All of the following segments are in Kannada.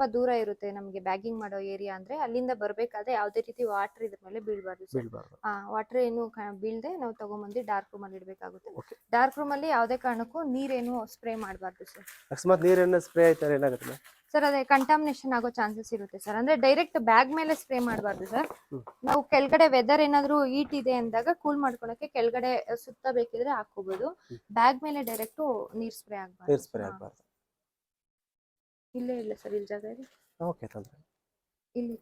ಸ್ವಲ್ಪ ದೂರ ಇರುತ್ತೆ ನಮಗೆ ಬ್ಯಾಗಿಂಗ್ ಮಾಡೋ ಏರಿಯಾ ಅಂದ್ರೆ ಅಲ್ಲಿಂದ ಬರ್ಬೇಕಾದ್ರೆ ಯಾವುದೇ ರೀತಿ ವಾಟರ್ ಇದ್ರ ಮೇಲೆ ಬೀಳ್ಬಾರ್ದು ಸರ್. ಬೀಳ್ಬಾರ್ದು. ಆ ವಾಟರ್ ಏನು ಬೀಳದೆ ನಾವು ತಗೊಂಬಂದು ಡಾರ್ಕ್ ರೂಮ್ ಅಲ್ಲಿ ಇಡಬೇಕಾಗುತ್ತೆ. Okay. ಡಾರ್ಕ್ ರೂಮ್ ಅಲ್ಲಿ ಯಾವುದೇ ಕಾರಣಕ್ಕೂ ನೀರೇನು ಸ್ಪ್ರೇ ಮಾಡಬಾರ್ದು ಸರ್. ಅಕಸ್ಮಾತ್ ನೀರನ್ನ ಸ್ಪ್ರೇ ಆಯ್ತಾರೆ ಏನಾಗುತ್ತೆ ಸರ್ ಅದೇ ಕಂಟಾಮಿನೇಷನ್ ಆಗೋ ಚಾನ್ಸಸ್ ಇರುತ್ತೆ ಸರ್. ಅಂದ್ರೆ ಡೈರೆಕ್ಟ್ ಬ್ಯಾಗ್ ಮೇಲೆ ಸ್ಪ್ರೇ ಮಾಡಬಾರ್ದು ಸರ್. ಹ್ಮ್. ನಾವು ಕೆಳಗಡೆ ವೆದರ್ ಏನಾದ್ರು ಹೀಟ್ ಇದೆ ಅಂದಾಗ ಕೂಲ್ ಮಾಡ್ಕೊಳಕ್ಕೆ ಕೆಳಗಡೆ ಸುತ್ತ ಬೇಕಿದ್ರೆ ಹಾಕೋಬಹುದು ಬ್ಯಾಗ್ ಮೇಲೆ ಡೈರೆಕ್ಟ್ ನೀರ್ ಸ್ಪ್ರೇ ಆಗ್ಬಾರ್ದು. ನೀರ್ ಸ್ಪ್ರೇ ಆಗಬಾರ್ದು. ಇಲ್ಲೇ ಇಲ್ಲ ಸರ್ ಇಲ್ಲಿ ಜಾಗ ಇದೆ ಓಕೆ ತೊಂದರೆ ಇಲ್ಲಿ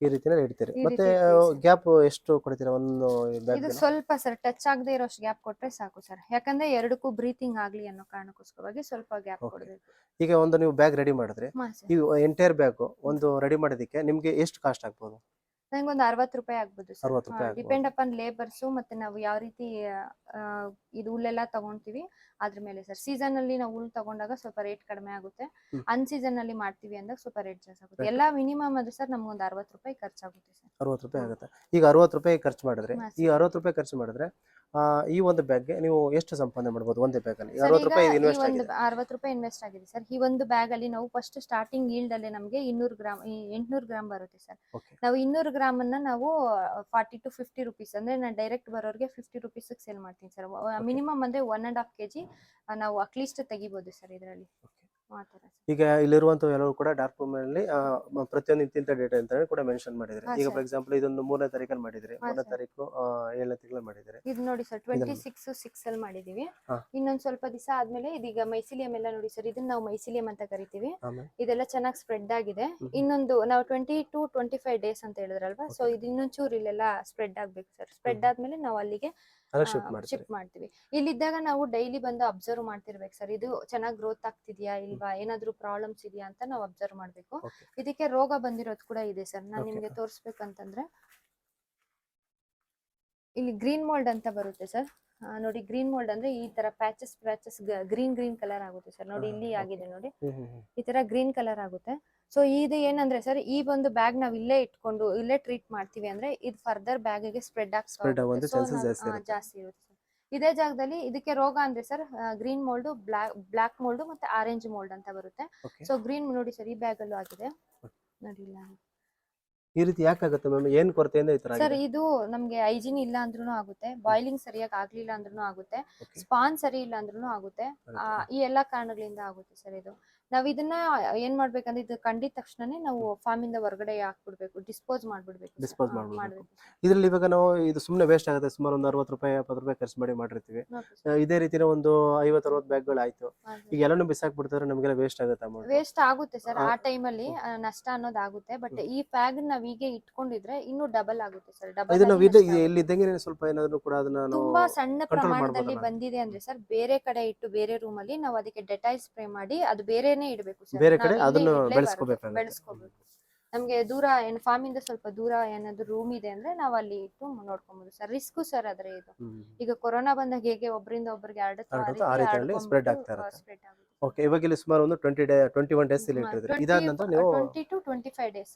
ಈ ಇಡ್ತೀರಿ ಈ ಮತ್ತೆ ರೀತಿ ಗ್ಯಾಪ್ ಎಷ್ಟು ಕೊಡ್ತೀರಾ ಒಂದು ಇದು ಸ್ವಲ್ಪ ಸರ್ ಟಚ್ ಆಗದೆ ಇರೋಷ್ಟು ಗ್ಯಾಪ್ ಕೊಟ್ರೆ ಸಾಕು ಸರ್ ಯಾಕಂದ್ರೆ ಎರಡಕ್ಕೂ ಬ್ರೀತಿಂಗ್ ಆಗ್ಲಿ ಅನ್ನೋ ಕಾರಣಕ್ಕೋಸ್ಕರವಾಗಿ ಸ್ವಲ್ಪ ಗ್ಯಾಪ್ Okay. ಕೊಡಬೇಕು ಈಗ ಒಂದು ನೀವು ಬ್ಯಾಗ್ ರೆಡಿ ಮಾಡಿದ್ರೆ ಈ ಎಂಟೈರ್ ಬ್ಯಾಗ್ ಒಂದು ರೆಡಿ ಮಾಡೋದಕ್ಕೆ ನಿಮಗೆ ಎಷ್ಟು ಕಾಸ್ಟ್ ಆಗ್ಬೋದು? ನಂಗೆ ಒಂದು ಅರವತ್ತು ರೂಪಾಯಿ ಆಗ್ಬೋದು ಅರವತ್ತು ರೂಪಾಯಿ ಆಗ್ಬೋದು. ಡಿಪೆಂಡ್ ಅಪಾನ್ ಲೇಬರ್ಸು ಮತ್ತೆ ನಾವು ಯಾವ ರೀತಿ ಇದು ಹುಲ್ಲೆಲ್ಲ ತಗೊಂತೀವಿ. ಅದ್ರ ಮೇಲೆ ಸರ್ ಸೀಸನ್ ಅಲ್ಲಿ ನಾವು ಹುಲ್ ತಗೊಂಡಾಗ ಸ್ವಲ್ಪ ರೇಟ್ ಕಡಿಮೆ ಆಗುತ್ತೆ. ಅನ್ ಸೀಸನ್ ಅಲ್ಲಿ ಮಾಡ್ತೀವಿ ಅಂದಾಗ ಸ್ವಲ್ಪ ರೇಟ್ ಜಾಸ್ತಿ ಆಗುತ್ತೆ. ಎಲ್ಲಾ ಮಿನಿಮಮ್ ಅದು ಸರ್ ನಮ್ಗೊಂದು ಅರವತ್ತು ರೂಪಾಯಿ ಖರ್ಚಾಗುತ್ತೆ ಸರ್ ಅರವತ್ತು ರೂಪಾಯಿ ಆಗುತ್ತೆ. ಈಗ ಅರವತ್ತು ರೂಪಾಯಿ ಖರ್ಚು ಮಾಡಿದ್ರೆ ಈ. ಅರವತ್ತು ರೂಪಾಯಿ ಖರ್ಚು ಮಾಡಿದ್ರೆ ಈ ಒಂದು ಬ್ಯಾಗ್ ನೀವು ಎಷ್ಟು ಸಂಪಾದನೆ ಮಾಡಬಹುದು ಒಂದೇ ಬ್ಯಾಗ್ ಅಲ್ಲಿ? ಅರವತ್ತು ರೂಪಾಯಿ ಇನ್ವೆಸ್ಟ್ ಆಗಿದೆ. ಅರವತ್ತು ರೂಪಾಯಿ ಇನ್ವೆಸ್ಟ್ ಆಗಿದೆ ಸರ್ ಈ ಒಂದು ಬ್ಯಾಗ್ ಅಲ್ಲಿ ನಾವು ಫಸ್ಟ್ ಸ್ಟಾರ್ಟಿಂಗ್ ಈಲ್ಡ್ ಅಲ್ಲಿ ನಮಗೆ ಇನ್ನೂರು ಗ್ರಾಮ್ ಎಂಟ್ನೂರು ಗ್ರಾಮ್ ಬರುತ್ತೆ ಸರ್ ನಾವು ಇನ್ನೂರು ಗ್ರಾಮ್ ಅನ್ನ ನಾವು ಫಾರ್ಟಿ ಟು ಫಿಫ್ಟಿ ರುಪೀಸ್ ಅಂದ್ರೆ ನಾನು ಡೈರೆಕ್ಟ್ ಬರೋರಿಗೆ ಫಿಫ್ಟಿ ರುಪೀಸ್ ಸೇಲ್ ಮಾಡ್ತೀನಿ ಸರ್ ಮಿನಿಮಮ್ ಅಂದ್ರೆ ಒನ್ ಅಂಡ್ ಹಾಫ್ ಕೆಜಿ ನಾವು ಅಟ್ಲೀಸ್ಟ್ ತೆಗಿಬೋದು ಸರ್ ಇದರಲ್ಲಿ. ಈಗ ಇಲ್ಲಿರುವಂತ ಎಲ್ಲರೂ ಕೂಡ ಡಾರ್ಕ್ ರೂಮ್ ಅಲ್ಲಿ ಪ್ರತಿಯೊಂದು ಇಂತಿಂತ ಡೇಟ್ ಅಂತ ಹೇಳಿ ಕೂಡ ಮೆನ್ಷನ್ ಮಾಡಿದ್ರೆ. ಈಗ ಫಾರ್ ಎಕ್ಸಾಂಪಲ್ ಇದೊಂದು ಮೂರನೇ ತಾರೀಕಲ್ಲಿ ಮಾಡಿದ್ರೆ. ಮೂರನೇ ತಾರೀಕು ಏಳನೇ ತಿಂಗಳಲ್ಲಿ ಮಾಡಿದ್ರೆ. ಇದು ನೋಡಿ ಸರ್ ಟ್ವೆಂಟಿ ಸಿಕ್ಸ್ ಸಿಕ್ಸ್ ಅಲ್ಲಿ ಮಾಡಿದೀವಿ. ಇನ್ನೊಂದ್ ಸ್ವಲ್ಪ ದಿವಸ ಆದ್ಮೇಲೆ ಇದೀಗ ಮೈಸಿಲಿಯಂ ಎಲ್ಲ ನೋಡಿ ಸರ್ ಇದನ್ನ ನಾವು ಮೈಸಿಲಿಯಂ ಅಂತ ಕರಿತೀವಿ. ಇದೆಲ್ಲ ಚೆನ್ನಾಗಿ ಸ್ಪ್ರೆಡ್ ಆಗಿದೆ. ಇನ್ನೊಂದು ನಾವು twenty to twenty five days ಅಂತ ಹೇಳಿದ್ರಲ್ವಾ? ಸೊ ಇದು ಇನ್ನೊಂಚೂರು ಇಲ್ಲೆಲ್ಲ ಸ್ಪ್ರೆಡ್ ಆಗ್ಬೇಕು ಸರ್. ಸ್ಪ್ರೆಡ್ ಆದ್ಮೇಲೆ ನಾವು ಅಲ್ಲಿಗೆ ಅಲ್ಲ ಶಿಫ್ಟ್ ಮಾಡ್ತೀವಿ. ಇಲ್ಲಿದ್ದಾಗ ನಾವು ಡೈಲಿ ಬಂದು ಅಬ್ಸರ್ವ್ ಮಾಡ್ತಿರ್ಬೇಕು ಸರ್. ಇದು ಚೆನ್ನಾಗಿ ಗ್ರೋತ್ ಆಗ್ತಿದ್ಯಾ? ಇಲ್ವಾ ಏನಾದ್ರೂ ಪ್ರಾಬ್ಲಮ್ಸ್ ಇದೆಯಾ ಅಂತ ನಾವು ಅಬ್ಸರ್ವ್ ಮಾಡ್ಬೇಕು Okay. ಇದಕ್ಕೆ ರೋಗ ಬಂದಿರೋದು ಕೂಡ ಇದೆ ಸರ್ ನಾನು Okay. ನಿಮ್ಗೆ ತೋರಿಸ್ಬೇಕಂತಂದ್ರೆ ಇಲ್ಲಿ ಗ್ರೀನ್ ಮೋಲ್ಡ್ ಅಂತ ಬರುತ್ತೆ ಸರ್ ನೋಡಿ ಗ್ರೀನ್ ಮೋಲ್ಡ್ ಅಂದ್ರೆ ಈ ತರ patches patches green green colour ಆಗುತ್ತೆ ಸರ್ ನೋಡಿ ಹಾ, ಇಲ್ಲಿ okay. ಆಗಿದೆ ನೋಡಿ ಹ್ಮ್ ಹ್ಮ್ ಹ್ಮ್. ಈ ತರ ಗ್ರೀನ್ ಕಲರ್ ಆಗುತ್ತೆ ಸೊ ಇದು ಏನಂದ್ರೆ ಸರ್ ಈ ಒಂದು ಬ್ಯಾಗ್ ನಾವ್ ಇಲ್ಲೇ ಇಟ್ಕೊಂಡು ಇಲ್ಲೇ ಟ್ರೀಟ್ ಮಾಡ್ತೀವಿ ಅಂದ್ರೆ ಇದು ಫರ್ದರ್ ಬ್ಯಾಗ್ಗೆ ಸ್ಪ್ರೆಡ್ Spread ಆಗುವಂತ chances ಜಾಸ್ತಿ ಇರುತ್ತೆ. ಜಾಸ್ತಿ ಇರುತ್ತೆ sir. ಇದೇ ಜಾಗದಲ್ಲಿ ಇದಕ್ಕೆ ರೋಗ ಅಂದ್ರೆ sir green mould black black mould ಮತ್ತೆ ಆರೆಂಜ್ ಮೋಲ್ಡ್ ಅಂತ ಬರುತ್ತೆ. ಸೊ ಗ್ರೀನ್ ನೋಡಿ ಸರ್ ಈ ಬ್ಯಾಗ್ ಅಲ್ಲೂ ಆಗಿದೆ. ನೋಡಿ ಇಲ್ಲ ಈ ರೀತಿ ಯಾಕಾಗುತ್ತೆ ಮ್ಯಾಮ್ ಏನ್ ಕೊರತೆಯಿಂದ ಈ ತರ ಸರ್ ಇದು ನಮ್ಗೆ ಹೈಜಿನ್ ಇಲ್ಲ ಅಂದ್ರೂ ಆಗುತ್ತೆ. ಬಾಯ್ಲಿಂಗ್ ಸರಿಯಾಗಿ ಆಗ್ಲಿಲ್ಲ ಅಂದ್ರೂ ಆಗುತ್ತೆ. ಸ್ಪಾನ್ ಸರಿ ಇಲ್ಲ ಅಂದ್ರೂ ಆಗುತ್ತೆ. ಈ ಎಲ್ಲಾ ಕಾರಣಗಳಿಂದ ಆಗುತ್ತೆ ಸರ್ ಇದು. ನಾವ್ ಇದನ್ನ ಏನ್ ಮಾಡ್ಬೇಕಂದ್ರೆ ಇದು ಕಂಡಿದ ತಕ್ಷಣನೇ ನಾವು ಫಾರ್ಮ್ ಇಂದ ಹೊರಗಡೆ ಹಾಕ್ಬಿಡ್ಬೇಕು ಡಿಸ್ಪೋಸ್ ಮಾಡ್ಬಿಡ್ಬೇಕು ಡಿಸ್ಪೋಸ್ ಮಾಡ್ಬಿಡ್ಬೇಕು. ಇದ್ರಲ್ಲಿ ಇವಾಗ ನಾವು ಇದು ಸುಮ್ಮನೆ ವೇಸ್ಟ್ ಆಗುತ್ತೆ ಸುಮಾರು ಒಂದು ಅರವತ್ತು ರೂಪಾಯಿ ಎಪ್ಪತ್ತು ರೂಪಾಯಿ ಖರ್ಚು ಮಾಡಿ ಮಾಡಿರ್ತೀವಿ. ಇದೇ ರೀತಿನ ಒಂದು ಐವತ್ತು ಅರವತ್ತು ಬ್ಯಾಗ್ಗಳು ಆಯ್ತು. ಈಗ ಎಲ್ಲಾನು ಬಿಸಾಕ್ಬಿಡ್ತಾರೆ ನಮಗೆಲ್ಲ ವೇಸ್ಟ್ ಆಗುತ್ತೆ ಅಮೌಂಟ್ ವೇಸ್ಟ್ ಆಗುತ್ತೆ ಸರ್ ಆ ಟೈಮ್ ಟೈಮಲ್ಲಿ ನಷ್ಟ ಅನ್ನೋದು ಆಗುತ್ತೆ. ಬಟ್ ಈ ಫ್ಯಾಗ್ ನಾವ್ ಹೀಗೆ ಇಟ್ಕೊಂಡಿದ್ರೆ ಇನ್ನೂ ಡಬಲ್ ಆಗುತ್ತೆ ಸರ್ ಡಬಲ್ ಇದು ನಾವು ಸ್ವಲ್ಪ ಏನಾದ್ರು ಕೂಡ ಅದನ್ನ ತುಂಬಾ ಸಣ್ಣ ಪ್ರಮಾಣದಲ್ಲಿ ಬಂದಿದೆ ಅಂದ್ರೆ ಸರ್ ಬೇರೆ ಕಡೆ ಇಟ್ಟು ಬೇರೆ ರೂಮ್ ಅಲ್ಲಿ ನಾವು ಅದಕ್ಕೆ ಡೆಟೈಲ್ ಸ್ಪ್ರೇ ಮಾಡಿ ಅದು ಬೇರೆನೆ ಇಡಬೇಕು ಸರ್ ಬೇರೆ ಕಡೆ ಅದನ್ನು ಬೆಳೆಸ್ಕೋಬೇಕು ಬೆಳೆಸ್ಕೋಬೇಕು. ನಮ್ಗೆ ದೂರ ಏನ್ ಫಾರ್ಮ್ ಇಂದ ಸ್ವಲ್ಪ ದೂರ ಏನಾದ್ರು ರೂಮ್ ಇದೆ ಅಂದ್ರೆ ನಾವು ಅಲ್ಲಿ ಇಟ್ಟು ನೋಡ್ಕೊಬಹುದು ಸರ್ ರಿಸ್ಕ್ ಸರ್ ಆದ್ರೆ ಇದು. ಈಗ ಕೊರೋನಾ ಬಂದಾಗ ಹೇಗೆ ಒಬ್ಬರಿಂದ ಒಬ್ಬರಿಗೆ ಹರಡುತ್ತೆ. ಸ್ಪ್ರೆಡ್ ಆಗುತ್ತೆ. ಓಕೆ ಇವಾಗ ಇಲ್ಲಿ ಸುಮಾರು ಒಂದು twenty day twenty one days ಇಲ್ಲಿ ಇಟ್ಟಿದ್ರಿ ಇದಾದ ನಂತರ ನೀವು twenty to twenty five days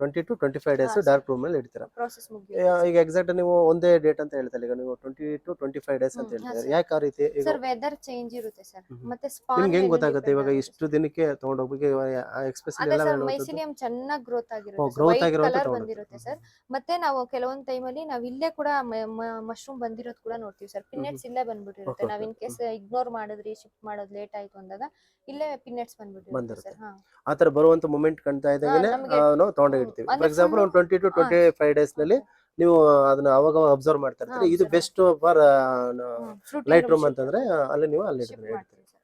twenty to twenty five days dark room ಅಲ್ಲಿ ಇಡ್ತೀರಾ. ಈಗ ಎಕ್ಸಾಕ್ಟ್ ನೀವು ಒಂದೇ ಡೇಟ್ ಅಂತ ಹೇಳ್ತಾರೆ ಈಗ ನೀವು twenty to twenty five days ಅಂತ ಹೇಳ್ತಾರೆ. ಯಾಕೆ ಆ ರೀತಿ? ಸರ್ ವೆದರ್ ಚೇಂಜ್ ಇರುತ್ತೆ ಸರ್ ಮತ್ತೆ ಸ್ಪಾನ್ ನಿಮ್ಗೆ ಹೆಂಗ್ ಗೊತ್ತಾಗುತ್ತೆ? ಇವಾಗ ಇಷ್ಟು ದಿನಕ್ಕೆ ತಗೊಂಡೋಗ್ಬೇಕು ಎಕ್ಸ್ಪ್ರೆಸ್ ಅದೇ ಎಲ್ಲ? ಮೈಸಿಲಿಯಂ ಚೆನ್ನಾಗಿ ಗ್ರೋತ್ ಆಗಿರುತ್ತೆ ಕಲರ್ ಬಂದಿರುತ್ತೆ ಸರ್ ಮತ್ತೆ ನಾವು ಕೆಲವೊಂದ್ ಅಲ್ಲಿ ನಾವ್ ಇಲ್ಲೇ ಕೂಡ ಮಶ್ರೂಮ್ ಬಂದಿರೋದು ಕೂಡ ನೋಡ್ತೀವಿ ಸರ್ ಪಿನ್ನೆಟ್ಸ್ ಇಲ್ಲೇ ಬಂದ್ಬಿಟ್ಟಿರುತ್ತೆ. ನಾವ್ ಇನ್ ಕೇಸ್ ಇಗ್ನೋರ್ ಮಾಡಿದ್ರಿ ಶಿಫ್ಟ್ ಮಾಡೋದು ಲೇಟ್ ಆಯ್ತು ಅಂದಾಗ ಇಲ್ಲೇ ಪಿನ್ನೆಟ್ಸ್ ಬಂದ್ಬಿಟ್ಟಿರುತ್ತೆ ಬಂದಿರುತ್ತೆ. ಸರ್ ಆ ತರ ಬರುವಂತ ಮೂಮೆಂಟ್ ಕಾಣ್ತಾ ಇದ್ದಂಗೆ ನಮ್ಗೆ- ನಾವು ತಗೊಂಡೋಗಿರ್ತೀವಿ ಅಂದ್ರೆ ಫಾರ್ ಎಕ್ಸಾಂಪಲ್ ಒಂದು ಟ್ವೆಂಟಿ ಟು ಟ್ವೆಂಟಿ ಫೈವ್ ಡೇಸ್ನಲ್ಲಿ ನೀವು ಅದನ್ನ ಅವಾಗ ಅಬ್ಸರ್ವ್ ಮಾಡ್ತಾ ಇರ್ತೀರಿ. ಹಾ, ಇದು best for fruiting light room ಅಂತಂದ್ರೆ ಅಲ್ಲಿ ನೀವು ಅಲ್ಲಿ ಇಡ್ತೀರಿ.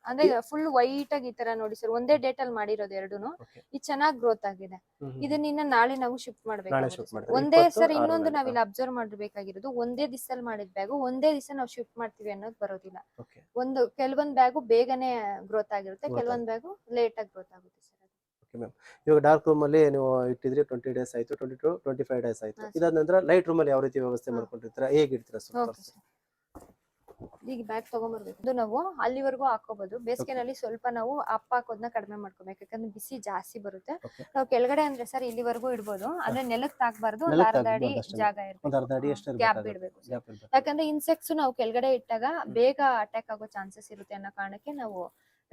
ಅಂದ್ರೆ ಫುಲ್ ವೈಟ್ ಆಗಿ ಈ ತರ ನೋಡಿ ಸರ್ ಒಂದೇ ಡೇಟ್ ಅಲ್ಲಿ ಮಾಡಿರೋದು ಎರಡೂನು. ಇದು ಚೆನ್ನಾಗಿ ಗ್ರೋತ್ ಆಗಿದೆ. ಇದನ್ನ ಇನ್ನ ನಾಳೆ ನಾವು ಶಿಫ್ಟ್ ಮಾಡ್ಬೇಕು ಒಂದೇ ಸರ್ ಇನ್ನೊಂದು ನಾವು ನಾವಿಲ್ಲಿ ಅಬ್ಸರ್ವ್ ಮಾಡಬೇಕಾಗಿರೋದು. ಒಂದೇ ದಿವಸದಲ್ಲಿ ಮಾಡಿದ ಬ್ಯಾಗು ಒಂದೇ ದಿವಸ ನಾವು ಶಿಫ್ಟ್ ಮಾಡ್ತೀವಿ ಅನ್ನೋದು ಬರೋದಿಲ್ಲ. ಒಂದು ಕೆಲವೊಂದ್ ಬ್ಯಾಗು ಬೇಗನೆ ಗ್ರೋತ್ ಆಗಿರುತ್ತೆ. ಕೆಲವೊಂದ್ ಬ್ಯಾಗು ಲೇಟ್ ಆಗಿ ಗ್ರೋತ್ ಆಗುತ್ತೆ ಸರ್. ಇವಾಗ ಡಾರ್ಕ್ ರೂಮ್ ಅಲ್ಲಿ ನೀವು ಇಟ್ಟಿದ್ರಿ ಟ್ವೆಂಟಿ ಡೇಸ್ ಆಯ್ತು twenty to twenty five days ಆಯ್ತು ಇದಾದ ನಂತರ ಲೈಟ್ ರೂಮ್ ಅಲ್ಲಿ ಯಾವ ರೀತಿ ವ್ಯವಸ್ಥೆ. ಮಾಡ್ಕೊಂಡಿರ್ತೀರಾ? ಹೇಗೆ ಇಡ್ತೀರಾ? ಸರ್ ಈಗ ಬ್ಯಾಗ್ ತಗೊಂಬರ್ಬೇಕು. ಇದು ನಾವು ಅಲ್ಲಿವರೆಗೂ ಹಾಕೋಬಹುದು ಬೇಸಿಗೆನಲ್ಲಿ ಸ್ವಲ್ಪ ನಾವು ಅಪ್ಪ ಹಾಕೋದನ್ನ ಕಡಿಮೆ ಮಾಡ್ಕೋಬೇಕು. ಯಾಕಂದ್ರೆ ಬಿಸಿ ಜಾಸ್ತಿ ಬರುತ್ತೆ. ನಾವು ಕೆಳಗಡೆ ಅಂದ್ರೆ ಸರ್ ಇಲ್ಲಿವರೆಗೂ ಇಡ್ಬೋದು. ಅಂದ್ರೆ ನೆಲಕ್ ತಾಕ್ಬಾರ್ದು ಅರ್ಧಾಡಿ ಅರ್ಧ ಅಡಿ ಜಾಗ ಇರ್ಬೇಕು ಗ್ಯಾಪ್ ಇಡ್ಬೇಕು ಬಿಡ್ಬೇಕು. ಯಾಕಂದ್ರೆ ಇನ್ಸೆಕ್ಟ್ಸ್ ನಾವು ಕೆಳಗಡೆ ಇಟ್ಟಾಗ ಬೇಗ ಅಟ್ಯಾಕ್ ಆಗೋ ಚಾನ್ಸಸ್ ಇರುತ್ತೆ ಅನ್ನೋ ಕಾರಣಕ್ಕೆ ನಾವು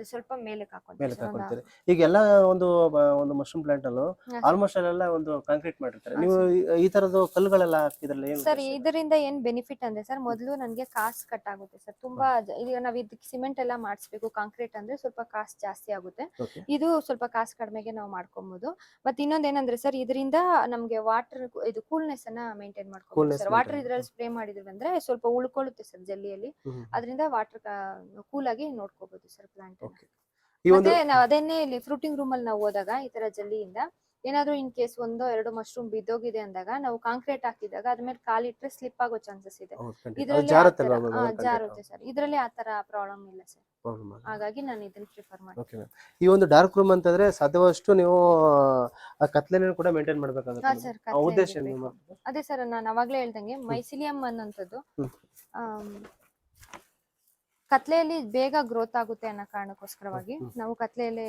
ಸ್ವಲ್ಪ ಮೇಲಕ್ಕೆ ಮೇಲೆ ಹಾಕೊಳ್ತೀರಿ ಈಗ ಎಲ್ಲ ಒಂದು ಬ- ಒಂದು ಮಶ್ರೂಮ್ ಪ್ಲಾಂಟ್ ಅಲ್ಲೂ ಆಲ್ಮೋಸ್ಟ್ ಅಲ್ಲೆಲ್ಲ ಒಂದು ಕಾಂಕ್ರೀಟ್ ಮಾಡಿರ್ತಾರೆ. ನೀವು ಈ- ಈ ತರದ್ದು ಕಲ್ಲುಗಳೆಲ್ಲ ಹಾಕಿದ್ರಲ್ಲ ಏನು ಸರ್ ಇದರಿಂದ ಏನ್ ಬೆನಿಫಿಟ್ ಅಂದ್ರೆ ಸರ್ ಮೊದಲು ನನಗೆ ಕಾಸ್ಟ್ ಕಟ್ ಆಗುತ್ತೆ ಸರ್. ತುಂಬಾ ಜ- ಈಗ ನಾವ್ ಇದಕ್ಕೆ ಸಿಮೆಂಟ್ ಎಲ್ಲ ಮಾಡಿಸ್ಬೇಕು ಕಾಂಕ್ರೀಟ್ ಅಂದ್ರೆ ಸ್ವಲ್ಪ ಕಾಸ್ಟ್ ಜಾಸ್ತಿ ಆಗುತ್ತೆ. Okay. ಇದು ಸ್ವಲ್ಪ ಕಾಸ್ಟ್ ಕಡಿಮೆಗೆ ನಾವು ಮಾಡ್ಕೊಬಹುದು ಮತ್ತೆ ಇನ್ನೊಂದ್ ಏನಂದ್ರೆ ಸರ್ ಇದರಿಂದ ನಮ್ಗೆ ವಾಟರ್ ಇದು ಕೂಲ್ನೆಸ್ ಅನ್ನ ಮೇಂಟೈನ್ ಮಾಡ್ಕೊಬಹುದು Coolness ಸರ್. ವಾಟರ್ maintain ಇದ್ರಲ್ಲಿ ಸ್ಪ್ರೇ ಮಾಡಿದ್ವಿ ಅಂದ್ರೆ ಸ್ವಲ್ಪ ಉಳ್ಕೊಳ್ಳುತ್ತೆ ಸರ್ ಜಲ್ಲಿಯಲ್ಲಿ. ಅದರಿಂದ ವಾಟರ್ ಕೂಲ್ ಆಗಿ ನೋಡ್ಕೋಬಹುದು ಸರ್ ಪ್ಲಾಂಟ್ Okay. ಈ ಒಂದು ಮತ್ತೆ ನಾವ್ ಅದನ್ನೇ ಇಲ್ಲಿ ಫ್ರೂಟಿಂಗ್ ರೂಮ್ ಅಲ್ಲಿ ನಾವು ಹೋದಾಗ ಈ ತರ ಜಲ್ಲಿಯಿಂದ ಏನಾದ್ರೂ ಇನ್ ಕೇಸ್ ಒಂದೋ ಎರಡು ಮಶ್ರೂಮ್ ಬಿದ್ದೋಗಿದೆ ಅಂದಾಗ ನಾವು ಕಾಂಕ್ರೀಟ್ ಹಾಕಿದಾಗ ಅದ್ಮೇಲೆ ಕಾಲಿಟ್ರೆ ಸ್ಲಿಪ್ ಆಗೋ ಚಾನ್ಸಸ್ ಇದೆ ಹೌದು, ಖಂಡಿತ. ಅದು ಇದ್ರಲ್ಲಿ ಹಾ, ಜಾರುತ್ತೆ ಸರ್ ಇದ್ರಲ್ಲಿ ಆತರ ಪ್ರಾಬ್ಲಮ್ ಇಲ್ಲ ಸರ್ ಹಾಗಾಗಿ ನಾನು ಇದನ್ನ ಪ್ರಿಫರ್ ಮಾಡ್ತೀನಿ ma'am. ಈ ಒಂದು ಡಾರ್ಕ್ ರೂಮ್ ಅಂತಂದ್ರೆ ಸಾಧ್ಯವಷ್ಟು ನೀವು ಆ ಕತ್ಲೆನೂ ಕೂಡ ಮೇಂಟೈನ್ ಹಾ ಮಾಡ್ಬೇಕಾಗುತ್ತೆ ಸರ್ ಆ ಉದ್ದೇಶ ಏನು ನಿಮ್ಮ? ಅದೇ ಸರ್ ನಾನು ಅವಾಗ್ಲೇ ಹೇಳ್ದಂಗೆ ಮೈಸಿಲಿಯಂ ಅನ್ನೋಂಥದ್ದು ಹ್ಮ್. ಆಮ್, ಕತ್ಲೆಯಲ್ಲಿ ಬೇಗ ಗ್ರೋತ್ ಆಗುತ್ತೆ ಅನ್ನೋ ಕಾರಣಕ್ಕೋಸ್ಕರವಾಗಿ ನಾವು ಕತ್ಲೆಯಲ್ಲಿ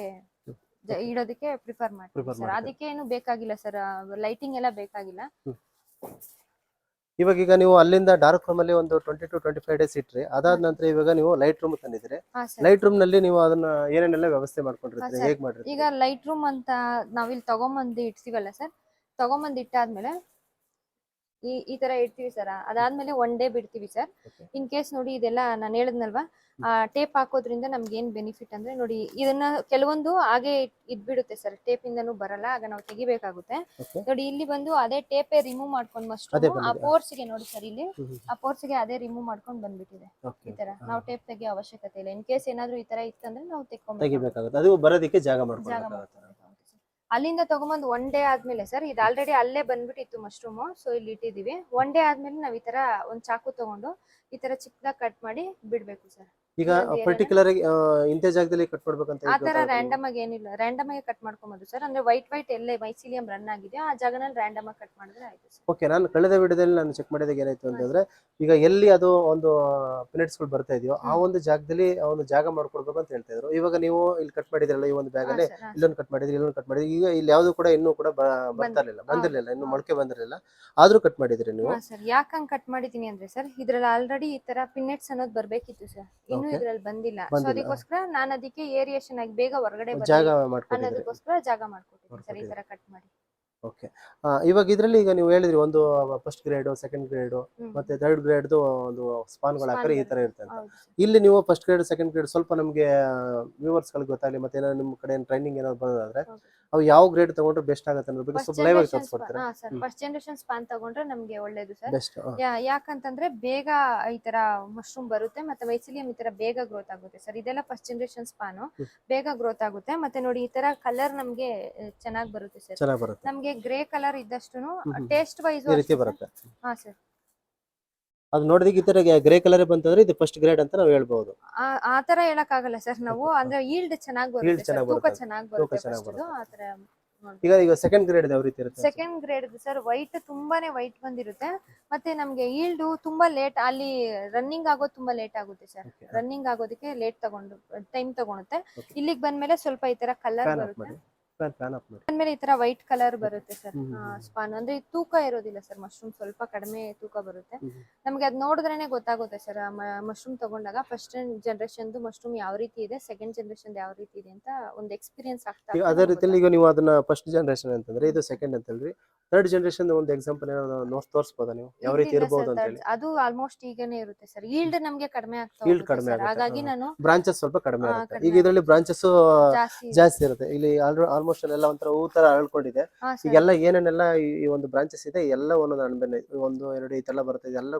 ಇಡೋದಕ್ಕೆ ಪ್ರಿಫರ್ ಮಾಡ್ತೀವಿ ಸರ್. ಅದಕ್ಕೆ ಏನು ಬೇಕಾಗಿಲ್ಲ ಸರ್ ಲೈಟಿಂಗ್ ಎಲ್ಲ ಬೇಕಾಗಿಲ್ಲ. ಇವಾಗ ಈಗ ನೀವು ಅಲ್ಲಿಂದ ಡಾರ್ಕ್ ರೂಮ್ ಅಲ್ಲಿ ಒಂದು twenty to twenty five days ಇಟ್ರಿ. ಅದಾದ ನಂತರ ಇವಾಗ ನೀವು ಲೈಟ್ ರೂಮ್ ತಂದಿದ್ರೆ ಲೈಟ್ ರೂಮ್ನಲ್ಲಿ ನೀವು ಅದನ್ನ ಏನೇನೆಲ್ಲ ವ್ಯವಸ್ಥೆ ಮಾಡ್ಕೊಂಡಿರ್ತೀರಿ? ಹೇಗೆ ಮಾಡಿರ್ತೀರಿ? ಈಗ ಲೈಟ್ ರೂಮ್ ಅಂತ ನಾವಿಲ್ಲಿ ತಗೊಂಬಂದು ಇಡ್ತೀವಲ್ಲ ಸರ್ ತಗೊಂಬಂದು ಇಟ್ಟಾದ್ಮೇಲೆ ಈ ಈ ತರ ಇಡ್ತೀವಿ ಸರ್ ಅದಾದ್ಮೇಲೆ ಒನ್ ಡೇ ಬಿಡ್ತೀವಿ ಸರ್ ಇನ್ ಕೇಸ್ ನೋಡಿ ಇದೆಲ್ಲ ನಾನು ಹೇಳಿದ್ನಲ್ವಾ? ಟೇಪ್ ಹಾಕೋದ್ರಿಂದ ನಮ್ಗೆ ಏನ್ ಬೆನಿಫಿಟ್ ಅಂದ್ರೆ ನೋಡಿ ಇದನ್ನ ಕೆಲವೊಂದು ಹಾಗೆ ಇದ್ ಇದ್ಬಿಡುತ್ತೆ ಸರ್ ಟೇಪ್ ಇಂದನು ಬರಲ್ಲ ಆಗ ನಾವು ತೆಗಿಬೇಕಾಗುತ್ತೆ. ನೋಡಿ ಇಲ್ಲಿ ಬಂದು ಅದೇ ಟೇಪೇ ರಿಮೂವ್ ಮಾಡ್ಕೊಂಡ್ ಮಸ್ಟ್ ಆ. ಪೋರ್ಸ್ಗೆ ನೋಡಿ ಸರ್ ಇಲ್ಲಿ. ಆ ಪೋರ್ಸ್ಗೆ ಅದೇ ರಿಮೂವ್ ಮಾಡ್ಕೊಂಡ್ ಬಂದ್ಬಿಟ್ಟಿದೆ. ಈ ತರ. ನಾವು ಟೇಪ್ ತೆಗಿಯೋ ಅವಶ್ಯಕತೆ ಇಲ್ಲ. ಇನ್ ಕೇಸ್ ಏನಾದ್ರು ಈ ತರ ಇತ್ತಂದ್ರೆ ನಾವು ತೆಕ್ಕೊಂಡ್ ಅದು ಬರೋದಕ್ಕೆ ಜಾಗ sir. ಅಲ್ಲಿಂದ ತಗೊಂಬಂದು ಒನ್ ಡೇ ಆದ್ಮೇಲೆ ಸರ್ ಇದು ಆಲ್ರೆಡಿ ಅಲ್ಲೇ ಬಂದ್ಬಿಟ್ಟಿತ್ತು ಮಶ್ರೂಮ್ ಸೊ ಇಲ್ಲಿ ಇಟ್ಟಿದೀವಿ ಒನ್ ಡೇ ಆದ್ಮೇಲೆ ನಾವ್ ಈ ತರ ಒಂದ್ ಚಾಕು ತಗೊಂಡು ಈ ತರ ಚಿಕ್ಕದಾಗಿ ಕಟ್ ಮಾಡಿ ಬಿಡ್ಬೇಕು ಸರ್ ಈಗ? ಪರ್ಟಿಕ್ಯುಲರ್ ಇಂಥ ಜಾಗದಲ್ಲಿ ಕಟ್ ಮಾಡ್ಬೇಕಂತ ಆ ತರ ರ್ಯಾಂಡಮ್ ಆಗಿ ಏನಿಲ್ಲ. ರ್ಯಾಂಡಮ್ ಆಗಿ ಕಟ್ ಮಾಡ್ಕೊಬಹುದು ಸರ್ ಅಂದ್ರೆ ವೈಟ್ ವೈಟ್ ಎಲ್ಲೇ ಮೈಸಿಲಿಯಂ ರನ್ ಆಗಿದೆ ಆ ಜಾಗನಲ್ಲಿ ರ್ಯಾಂಡಮ್ ಆಗಿ ಕಟ್ ಮಾಡಿದ್ರೆ ಆಯ್ತು ಓಕೆ ನಾನು ಕಳೆದ ವಿಡಿಯೋದಲ್ಲಿ ನಾನು ಚೆಕ್ ಮಾಡಿದಾಗ ಏನಾಯ್ತು ಅಂತಂದ್ರೆ ಈಗ ಎಲ್ಲಿ ಅದು ಒಂದು ಪಿನೆಟ್ಸ್ಗಳು ಬರ್ತಾ ಇದೆಯೋ ಆ ಒಂದು ಜಾಗದಲ್ಲಿ ಒಂದು ಜಾಗ ಮಾಡ್ಕೊಡ್ಬೇಕು ಅಂತ ಹೇಳ್ತಾ ಇದ್ರು. ಇವಾಗ ನೀವು ಇಲ್ಲಿ ಕಟ್ ಮಾಡಿದ್ರಲ್ಲ ಈ ಒಂದು ಬ್ಯಾಗ್ ಅಲ್ಲಿ ಇಲ್ಲೊಂದು ಕಟ್ ಮಾಡಿದ್ರಿ ಇಲ್ಲೊಂದು ಕಟ್ ಮಾಡಿದ್ರಿ ಈಗ ಇಲ್ಲಿ ಯಾವ್ದು ಕೂಡ ಇನ್ನೂ ಕೂಡ ಬರ್ತಾ ಇಲ್ಲ ಬಂದಿರಲಿಲ್ಲ ಇನ್ನು. ಮೊಳಕೆ ಬಂದಿರಲಿಲ್ಲ. ಆದ್ರೂ ಕಟ್ ಮಾಡಿದ್ರಿ ನೀವು. ಸರ್ ಯಾಕಂಗ್ ಕಟ್ ಮಾಡಿದೀನಿ ಅಂದ್ರೆ ಸರ್ ಇದ್ರಲ್ಲಿ ಆಲ್ರೆಡಿ ಈ ತರ ಪಿನ್ನೆಟ್ಸ್ ಅನ್ನೋದು ಬರ್ಬೇಕಿತ್ತು ಸರ್ ಇನ್ನು Okay. ಇದ್ರಲ್ಲಿ ಬಂದಿಲ್ಲ. ಸೊ ಬಂದಿಲ್ಲ. ಅದಕ್ಕೋಸ್ಕರ ನಾನು ಅದಕ್ಕೆ ಏರಿಯೇಷನ್ ಆಗಿ ಬೇಗ ಹೊರಗಡೆ ಜಾಗ ಅನ್ನೋದಕ್ಕೋಸ್ಕರ ಜಾಗ ಮಾಡ್ಕೊಟ್ಟಿದ್ದೀನಿ. ಸರ್ ಈ ತರ ಕಟ್ ಮಾಡಿ. ಓಕೆ ಇವಾಗ ಇದ್ರಲ್ಲಿ ಈಗ ನೀವು ಹೇಳಿದ್ರಿ ಒಂದು ಫಸ್ಟ್ ಗ್ರೇಡ್ ಸೆಕೆಂಡ್ ಗ್ರೇಡ್. ಮತ್ತೆ ಥರ್ಡ್ ಗ್ರೇಡ್ದು ಒಂದು ಸ್ಪಾನ್ಗಳು ಹಾಕಿದ್ರೆ ಈ ತರ ಇರುತ್ತೆ ಅಂತ. ಇಲ್ಲಿ ನೀವು ಫಸ್ಟ್ ಗ್ರೇಡ್ ಸೆಕೆಂಡ್ ಗ್ರೇಡ್ ಸ್ವಲ್ಪ ನಮಗೆ ವ್ಯೂವರ್ಸ್ ಗಳಿಗೆ ಗೊತ್ತಾಗಲಿ ಮತ್ತೆ ಏನಾದ್ರು ನಿಮ್ಮ ಕಡೆ ಟ್ರೈನಿಂಗ್ ಏನಾದ್ರು ಬರೋದಾದ್ರೆ. ಅವು ಯಾವ ಗ್ರೇಡ್ ತಗೊಂಡ್ರೆ ಬೆಸ್ಟ್ ಆಗುತ್ತೆ ಅನ್ನೋದ್ರ ಬಗ್ಗೆ ಸ್ವಲ್ಪ ಲೈವ್ ಆಗಿ ತೋರಿಸ್ಕೊಡ್ತೀರಾ? ಸರ್ ಫಸ್ಟ್ ಜನರೇಷನ್ ಸ್ಪಾನ್ ತಗೊಂಡ್ರೆ ನಮಗೆ ಒಳ್ಳೇದು ಸರ್ ಬೆಸ್ಟ್ ಯಾಕಂತಂದ್ರೆ ಬೇಗ ಈ ತರ ಮಶ್ರೂಮ್ ಬರುತ್ತೆ ಮತ್ತೆ ವೈಸಿಲಿಯಂ ಈ ತರ ಬೇಗ ಗ್ರೋತ್ ಆಗುತ್ತೆ ಸರ್ ಇದೆಲ್ಲ ಫಸ್ಟ್ ಜನರೇಷನ್ ಸ್ಪಾನು ಬೇಗ ಗ್ರೋತ್ ಆಗುತ್ತೆ ಮತ್ತೆ ನೋಡಿ ಈ ತರ ಕಲರ್ ನಮ್ಗೆ ಚೆನ್ನಾಗಿ ಬರುತ್ತೆ ಸರ್ ಚೆನ್ನಾಗಿ ಬರುತ್ತೆ. ನಮ್ಗೆ ಗ್ರೇ ಕಲರ್ ಇದ್ದಷ್ಟು ಟೇಸ್ಟ್ ವೈಸ್ ಈ ರೀತಿ ಬರುತ್ತೆ. ಹಾ ಸರ್ ಅದು ನೋಡಿದಾಗ ಈ ತರ ಗ್ರೇ ಕಲರ್ ಬಂತಂದ್ರೆ ಇದು ಫಸ್ಟ್ ಗ್ರೇಡ್ ಅಂತ ನಾವು ಹೇಳ್ಬಹುದು ಆ ತರ ಹೇಳಕ್ ಆಗಲ್ಲ ಸರ್ ನಾವು ಅಂದ್ರೆ ಈಲ್ಡ್ ಚೆನ್ನಾಗಿ Yield ಬರುತ್ತೆ sir. ಚೆನ್ನಾಗ್ ತೂಕ ಬರುತ್ತೆ. ಚೆನ್ನಾಗಿ ತೂಕ ಬರುತ್ತೆ ಚೆನ್ನಾಗ್ first. ದು. ಆ ತರ ಈಗ ಈಗ ಸೆಕೆಂಡ್ ಗ್ರೇಡ್ ಯಾವ ರೀತಿ ಇರುತ್ತೆ? ಸೆಕೆಂಡ್ ಗ್ರೇಡ್ ಸರ್ ವೈಟ್ ತುಂಬಾನೇ ವೈಟ್ ಬಂದಿರುತ್ತೆ. ಮತ್ತೆ ನಮ್ಗೆ ಈಲ್ಡ್ ತುಂಬಾ ಲೇಟ್ ಅಲ್ಲಿ ರನ್ನಿಂಗ್ ಆಗೋದು ತುಂಬಾ ಲೇಟ್ ಆಗುತ್ತೆ ಸರ್ Okay. ರನ್ನಿಂಗ್ ಆಗೋದಕ್ಕೆ ಲೇಟ್ ತಗೊಂಡು ಟೈಮ್ ತಗೊಳುತ್ತೆ. Okay. ಇಲ್ಲಿಗೆ ಬಂದ್ಮೇಲೆ ಸ್ವಲ್ಪ ಈ ತರ ಕಲರ್ ಬರುತ್ತೆ. ಮಾಡಿ. ಫ್ಯಾನ್ ಫ್ಯಾನ್ ಅಪ್ ಮಾಡಿ ಆಮೇಲೆ ಈ ತರ ವೈಟ್ ಕಲರ್ ಬರುತ್ತೆ ಸರ್. ಸ್ಪಾನ್ ಅಂದ್ರೆ ತೂಕ ಇರೋದಿಲ್ಲ ಸರ್ ಮಶ್ರೂಮ್ ಸ್ವಲ್ಪ ಕಡಿಮೆ ತೂಕ ಬರುತ್ತೆ. ನಮಗೆ ಅದ್ ನೋಡಿದ್ರೇನೆ ಗೊತ್ತಾಗುತ್ತೆ ಸರ್ ಮಶ್ರೂಮ್ ತಗೊಂಡಾಗ ಫಸ್ಟ್ ಜನರೇಷನ್ ಮಶ್ರೂಮ್ ಯಾವ ರೀತಿ ಇದೆ ಸೆಕೆಂಡ್ ಜನರೇಷನ್ ಯಾವ ರೀತಿ ಇದೆ ಅಂತ ಒಂದು ಎಕ್ಸ್ಪೀರಿಯನ್ಸ್ ಆಗ್ತಾ ಅದೇ ರೀತಿಯಲ್ಲಿ ಈಗ ನೀವು ಅದನ್ನ ಫಸ್ಟ್ ಜನರೇಷನ್ ಅಂತಂದ್ರೆ ಇದು ಸೆಕೆಂಡ್ ಅಂತ ಹೇಳ್ರಿ ಥರ್ಡ್ ಜನರೇಷನ್ ಒಂದು ಎಕ್ಸಾಂಪಲ್ ಏನೋ ನೋಸ್ ತೋರಿಸ್ಬೋದಾ ನೀವು? ಯಾವ ರೀತಿ ಇರಬಹುದು ಅಂತ ಹೇಳಿ. ಅದು ಆಲ್ಮೋಸ್ಟ್ ಈಗನೇ ಇರುತ್ತೆ ಸರ್. ಈಲ್ಡ್ ನಮಗೆ ಕಡಿಮೆ ಆಗ್ತಾ ಈಲ್ಡ್ ಕಡಿಮೆ ಆಗುತ್ತೆ, ಹಾಗಾಗಿ ನಾನು ಬ್ರಾಂಚಸ್ ಸ್ವಲ್ಪ ಕಡಿಮೆ ಆಗುತ್ತೆ. ಈಗ ಇದರಲ್ಲಿ ಬ್ರಾಂಚಸ್ ಜಾಸ್ತಿ ಇರುತ್ತೆ. ಇಲ್ಲಿ ಆಲ್ಮೋಸ್ಟ್ ಎಲ್ಲ ಒಂಥರ ಹೂ ತರ ಅರಳ್ಕೊಂಡಿದೆ. ಈಗೆಲ್ಲ ಏನೇನೆಲ್ಲ ಈ ಒಂದು ಬ್ರಾಂಚಸ್ ಇದೆ ಎಲ್ಲ ಒಂದೊಂದು ಅನ್ಬೆನೆ ಒಂದು ಎರಡು ಈ ತರ ಬರುತ್ತೆ ಇದೆಲ್ಲ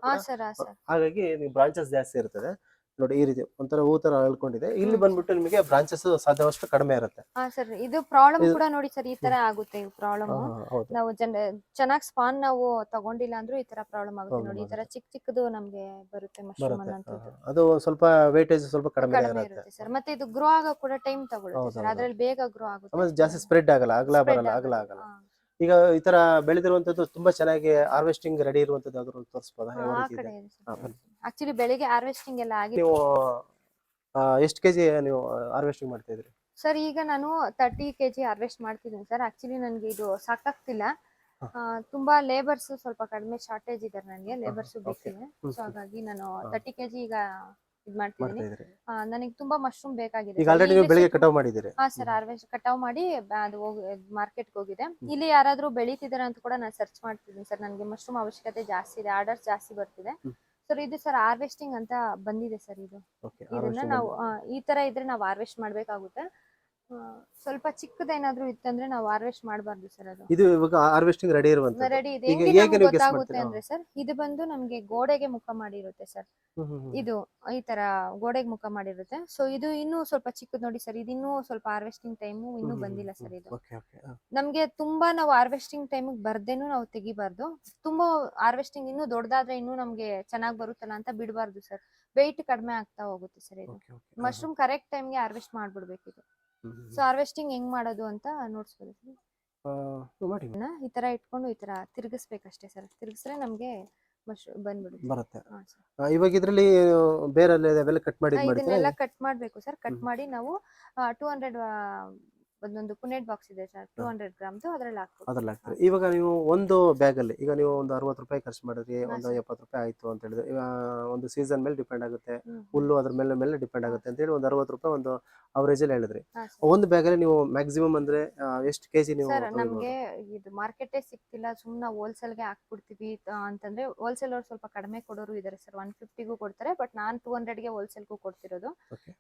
ಹಾಗಾಗಿ ಬ್ರಾಂಚಸ್ ಜಾಸ್ತಿ ಇರ್ತದೆ. ನೋಡಿ ಈ ರೀತಿ ಒಂಥರ ಹೂ ತರ ಅಳ್ಕೊಂಡಿದೆ. ಇಲ್ಲಿ ಬಂದ್ಬಿಟ್ಟು ನಿಮಗೆ ಬ್ರಾಂಚಸ್ ಸಾಧ್ಯವಷ್ಟು ಕಡಿಮೆ ಇರುತ್ತೆ. ಹಾ ಸರ್ ಇದು ಪ್ರಾಬ್ಲಮ್ ಕೂಡ ನೋಡಿ ಸರ್ ಈ ತರ ಆಗುತ್ತೆ ಪ್ರಾಬ್ಲಮ್ ಹೌದು. ನಾವು ಜನ ಚೆನ್ನಾಗಿ ಸ್ಪಾನ್ ನಾವು ತಗೊಂಡಿಲ್ಲ ಅಂದ್ರೂ ಈ ತರ ಪ್ರಾಬ್ಲಮ್ ಆಗುತ್ತೆ. ನೋಡಿ ಈ ತರ. ಚಿಕ್ಕ ಚಿಕ್ಕದು ನಮ್ಗೆ ಬರುತ್ತೆ ಮಶ್ರೂಮ್ ಬರುತ್ತೆ ಅನ್ನೋಂಥದ್ದು. ಹಾ, ಅದು ಸ್ವಲ್ಪ ವೇಟೇಜ್ ಸ್ವಲ್ಪ ಕಡಿಮೆ ಕಡಿಮೆ ಇರುತ್ತೆ. ಇರುತ್ತೆ ಸರ್ ಮತ್ತೆ ಇದು ಗ್ರೋ ಆಗೋ ಕೂಡ ಟೈಮ್ ತಗೊಳ್ಳುತ್ತೆ ಹೌದು, ಸರ್ ಹೌದು. ಅದ್ರಲ್ಲಿ ಬೇಗ ಗ್ರೋ ಆಗುತ್ತೆ. ಆಮೇಲೆ ಜಾಸ್ತಿ ಸ್ಪ್ರೆಡ್ ಆಗಲ್ಲ ಅಗಲ Spread ಬರಲ್ಲ ಅಗಲ ಆಗಲ್ಲ. ಹಾ. ಈಗ ಈ ತರ ಬೆಳೆದಿರುವಂತದ್ದು ತುಂಬಾ ಚೆನ್ನಾಗಿ ಹಾರ್ವೆಸ್ಟಿಂಗ್ ರೆಡಿ ಇರುವಂತದ್ದು ಯಾವ್ದಾದ್ರು ತೋರಿಸ್ಬೋದಾ? ಯಾವ ಆ ರೀತಿ ಕಡೆ ಇದೆ ಹಾ, ಬನ್ನಿ. ಆಕ್ಚುಲಿ ಬೆಳಿಗ್ಗೆ ಹಾರ್ವೆಸ್ಟಿಂಗ್ ಎಲ್ಲ ಆಗಿದೆ ನೀವು ಎಷ್ಟು ಕೆಜಿ ನೀವು ಹಾರ್ವೆಸ್ಟಿಂಗ್ ಮಾಡ್ತಾ ಇದ್ರಿ? ಸರ್ ಈಗ ನಾನು ತರ್ಟಿ ಕೆಜಿ ಹಾರ್ವೆಸ್ಟ್ ಮಾಡ್ತಿದ್ದೀನಿ ಸರ್ ಆಕ್ಚುಲಿ ನನಗೆ ಇದು ಸಾಕಾಗ್ತಿಲ್ಲ. ಆ, ತುಂಬಾ ಲೇಬರ್ಸ್ ಸ್ವಲ್ಪ ಕಡಿಮೆ ಶಾರ್ಟೇಜ್ ಇದೆ ನನಗೆ ಲೇಬರ್ಸ್. ಬೇಕಿದೆ. ಸೊ ಹಾಗಾಗಿ ನಾನು. ತರ್ಟಿ ಕೆಜಿ ಈಗ ಇದ್ ಮಾಡ್ತಿದ್ದೀನಿ. ಇದ್ರಿ. ನನಗೆ ತುಂಬಾ ಮಶ್ರೂಮ್ ಬೇಕಾಗಿದೆ ಈಗ. ಆಲ್ರೆಡಿ ನೀವು ಬೆಳಿಗ್ಗೆ ಕಟಾವ್ ಮಾಡಿದ್ದೀರಿ. ಹಾ ಸರ್ ಹಾರ್ವೆಸ್ಟ್ ಕಟಾವ್ ಮಾಡಿ ಬ- ಅದು ಹೋಗಿ ಮಾರ್ಕೆಟ್ಗೆ ಹೋಗಿದೆ. ಇಲ್ಲಿ ಯಾರಾದ್ರೂ ಬೆಳೀತಿದಾರೆ ಅಂತ ಕೂಡ ನಾನು ಸರ್ಚ್ ಮಾಡ್ತಿದ್ದೀನಿ ಸರ್ ನನಗೆ ಮಶ್ರೂಮ್ ಅವಶ್ಯಕತೆ ಜಾಸ್ತಿ ಇದೆ ಆರ್ಡರ್ ಜಾಸ್ತಿ ಬರ್ತಿದೆ. ಹ್ಮ್. ಸರ್ ಇದು ಸರ್ ಹಾರ್ವೆಸ್ಟಿಂಗ್ ಅಂತ ಬಂದಿದೆ ಸರ್ ಇದು. ಇದನ್ನ ನಾವು ಈ ತರ ಇದ್ರೆ ನಾವು ಹಾರ್ವೆಸ್ಟ್ ಮಾಡ್ಬೇಕಾಗುತ್ತೆ. ಸ್ವಲ್ಪ ಚಿಕ್ಕದೇನಾದ್ರೂ ಇತ್ತಂದ್ರೆ ನಾವು ಹಾರ್ವೆಸ್ಟ್ ಮಾಡಬಾರ್ದು ಸರ್ ಅದು. ಇದು ಇವಾಗ ಹಾರ್ವೆಸ್ಟಿಂಗ್ ರೆಡಿ ಇರುವಂತ ರೆಡಿ ಇದೆ. ಈಗ ಹೆಂಗೆ ನೀವು ಗೊತ್ತಾಗುತ್ತೆ ಮಾಡ್ತೀರಾ? ಅಂದ್ರೆ ಸರ್ ಇದು ಬಂದು ನಮ್ಗೆ ಗೋಡೆಗೆ ಮುಖ ಮಾಡಿರುತ್ತೆ ಸರ್ ಇದು ಈ ತರ ಗೋಡೆಗೆ ಮುಖ ಮಾಡಿರುತ್ತೆ. ಸೊ ಇದು ಇನ್ನೂ ಸ್ವಲ್ಪ ಚಿಕ್ಕದ್ ನೋಡಿ ಸರ್ ಇದು ಇನ್ನೂ ಸ್ವಲ್ಪ ಹಾರ್ವೆಸ್ಟಿಂಗ್ ಟೈಮು ಇನ್ನೂ ಬಂದಿಲ್ಲ ಸರ್ ಇದು. ಓಕೆ ಓಕೆ ನಮ್ಗೆ ತುಂಬಾ ನಾವು ಹಾರ್ವೆಸ್ಟಿಂಗ್ ಟೈಮ್ ಬರ್ದೇನು ನಾವು ತೆಗಿಬಾರ್ದು. ತುಂಬಾ ಹಾರ್ವೆಸ್ಟಿಂಗ್ ಇನ್ನೂ ದೊಡ್ಡದಾದ್ರೆ ಇನ್ನೂ ನಮ್ಗೆ ಚೆನ್ನಾಗಿ ಬರುತ್ತಲ್ಲ ಅಂತ ಬಿಡಬಾರ್ದು ಸರ್ ವೆಯ್ಟ್ ಕಡಿಮೆ ಆಗ್ತಾ ಹೋಗುತ್ತೆ ಸರ್ ಇದು. ಓಕೆ ಓಕೆ ಮಶ್ರೂಮ್ ಕರೆಕ್ಟ್ ಟೈಮ್ಗೆ ಹಾರ್ವೆಸ್ಟ್ ಮಾಡ್ಬಿಡ್ಬೇಕಿದು ಸೊ ಹಾರ್ವೆಸ್ಟಿಂಗ್ ಹೆಂಗ್ ಮಾಡೋದು ಅಂತ ನೋಡ್ಸ್ಬೋದು. ಮಾಡಿ ಈ ತರ ಇಟ್ಕೊಂಡು ಈ ತರ ತಿರುಗಿಸ್ಬೇಕಷ್ಟೇ ಸರ್ ತಿರುಗಿಸ್ರೆ ನಮ್ಗೆ ಮಶ್ರೂಮ್ ಬಂದ್ಬಿಡುತ್ತೆ ಬರುತ್ತೆ ಹಾ, sir. ಇವಾಗ ಇದ್ರಲ್ಲಿ ಬೇರೆ ಅವೆಲ್ಲ ಕಟ್ ಮಾಡಿ ಇದನ್ನೆಲ್ಲ ಕಟ್ ಮಾಡ್ಬೇಕು ಸರ್ ಕಟ್ ಹ್ಮ್. ಮಾಡಿ ನಾವು ಟೂ ಹಂಡ್ರೆಡ್ ಒಂದೊಂದು ಪುನೆಟ್ ಬಾಕ್ಸ್ ಇದೆ ಸರ್ ಟೂ ಹಂಡ್ರೆಡ್ ಗ್ರಾಮ್ದು ಅದ್ರಲ್ಲಿ ಹಾಕ್ಬೋದು ಅದ್ರಲ್ಲಿ ಹಾಕ್ತಾರೆ? ಇವಾಗ ನೀವು ಒಂದು ಬ್ಯಾಗ್ ಅಲ್ಲಿ ಈಗ ನೀವು ಒಂದು ಅರವತ್ತು ರೂಪಾಯಿ ಖರ್ಚು ಮಾಡಿದ್ರಿ ಒಂದು ಎಪ್ಪತ್ತು ರೂಪಾಯಿ ಆಯ್ತು ಅಂತ ಹೇಳಿದ್ರೆ ಒಂದು ಸೀಸನ್ ಮೇಲೆ ಡಿಪೆಂಡ್ ಆಗುತ್ತೆ. ಹುಲ್ಲು ಅದ್ರ ಮೇಲೆ ಮೇಲೆ ಡಿಪೆಂಡ್ ಆಗುತ್ತೆ ಅಂತ ಹೇಳಿ ಒಂದು ಅರವತ್ತು ರೂಪಾಯಿ ಒಂದು ಅವರೇಜ್ ಅಲ್ಲಿ ಹೇಳಿದ್ರಿ. ಒಂದು ಬ್ಯಾಗ್ ಅಲ್ಲಿ ನೀವು ಮ್ಯಾಕ್ಸಿಮಮ್ ಅಂದ್ರೆ ಎಷ್ಟು ಕೆಜಿ ನೀವು ಸರ್ ನಮ್ಗೆ ಇದು ಮಾರ್ಕೆಟೇ ಸಿಗ್ತಿಲ್ಲ ಸುಮ್ನೆ ಹೋಲ್ಸೇಲ್ಗೆ ಹಾಕ್ಬಿಡ್ತೀವಿ ತ- ಅಂತಂದ್ರೆ ಹೋಲ್ಸೇಲ್ ಅವ್ರು ಸ್ವಲ್ಪ ಕಡಿಮೆ ಕೊಡೋರು ಇದಾರೆ ಸರ್ ಒನ್ ಫಿಫ್ಟಿಗೂ ಕೊಡ್ತಾರೆ ಬಟ್ ನಾನ್ ಟೂ ಹಂಡ್ರೆಡ್ಗೆ ಹೋಲ್ಸೇಲ್ಗೂ ಕೊಡ್ತಿರೋದು.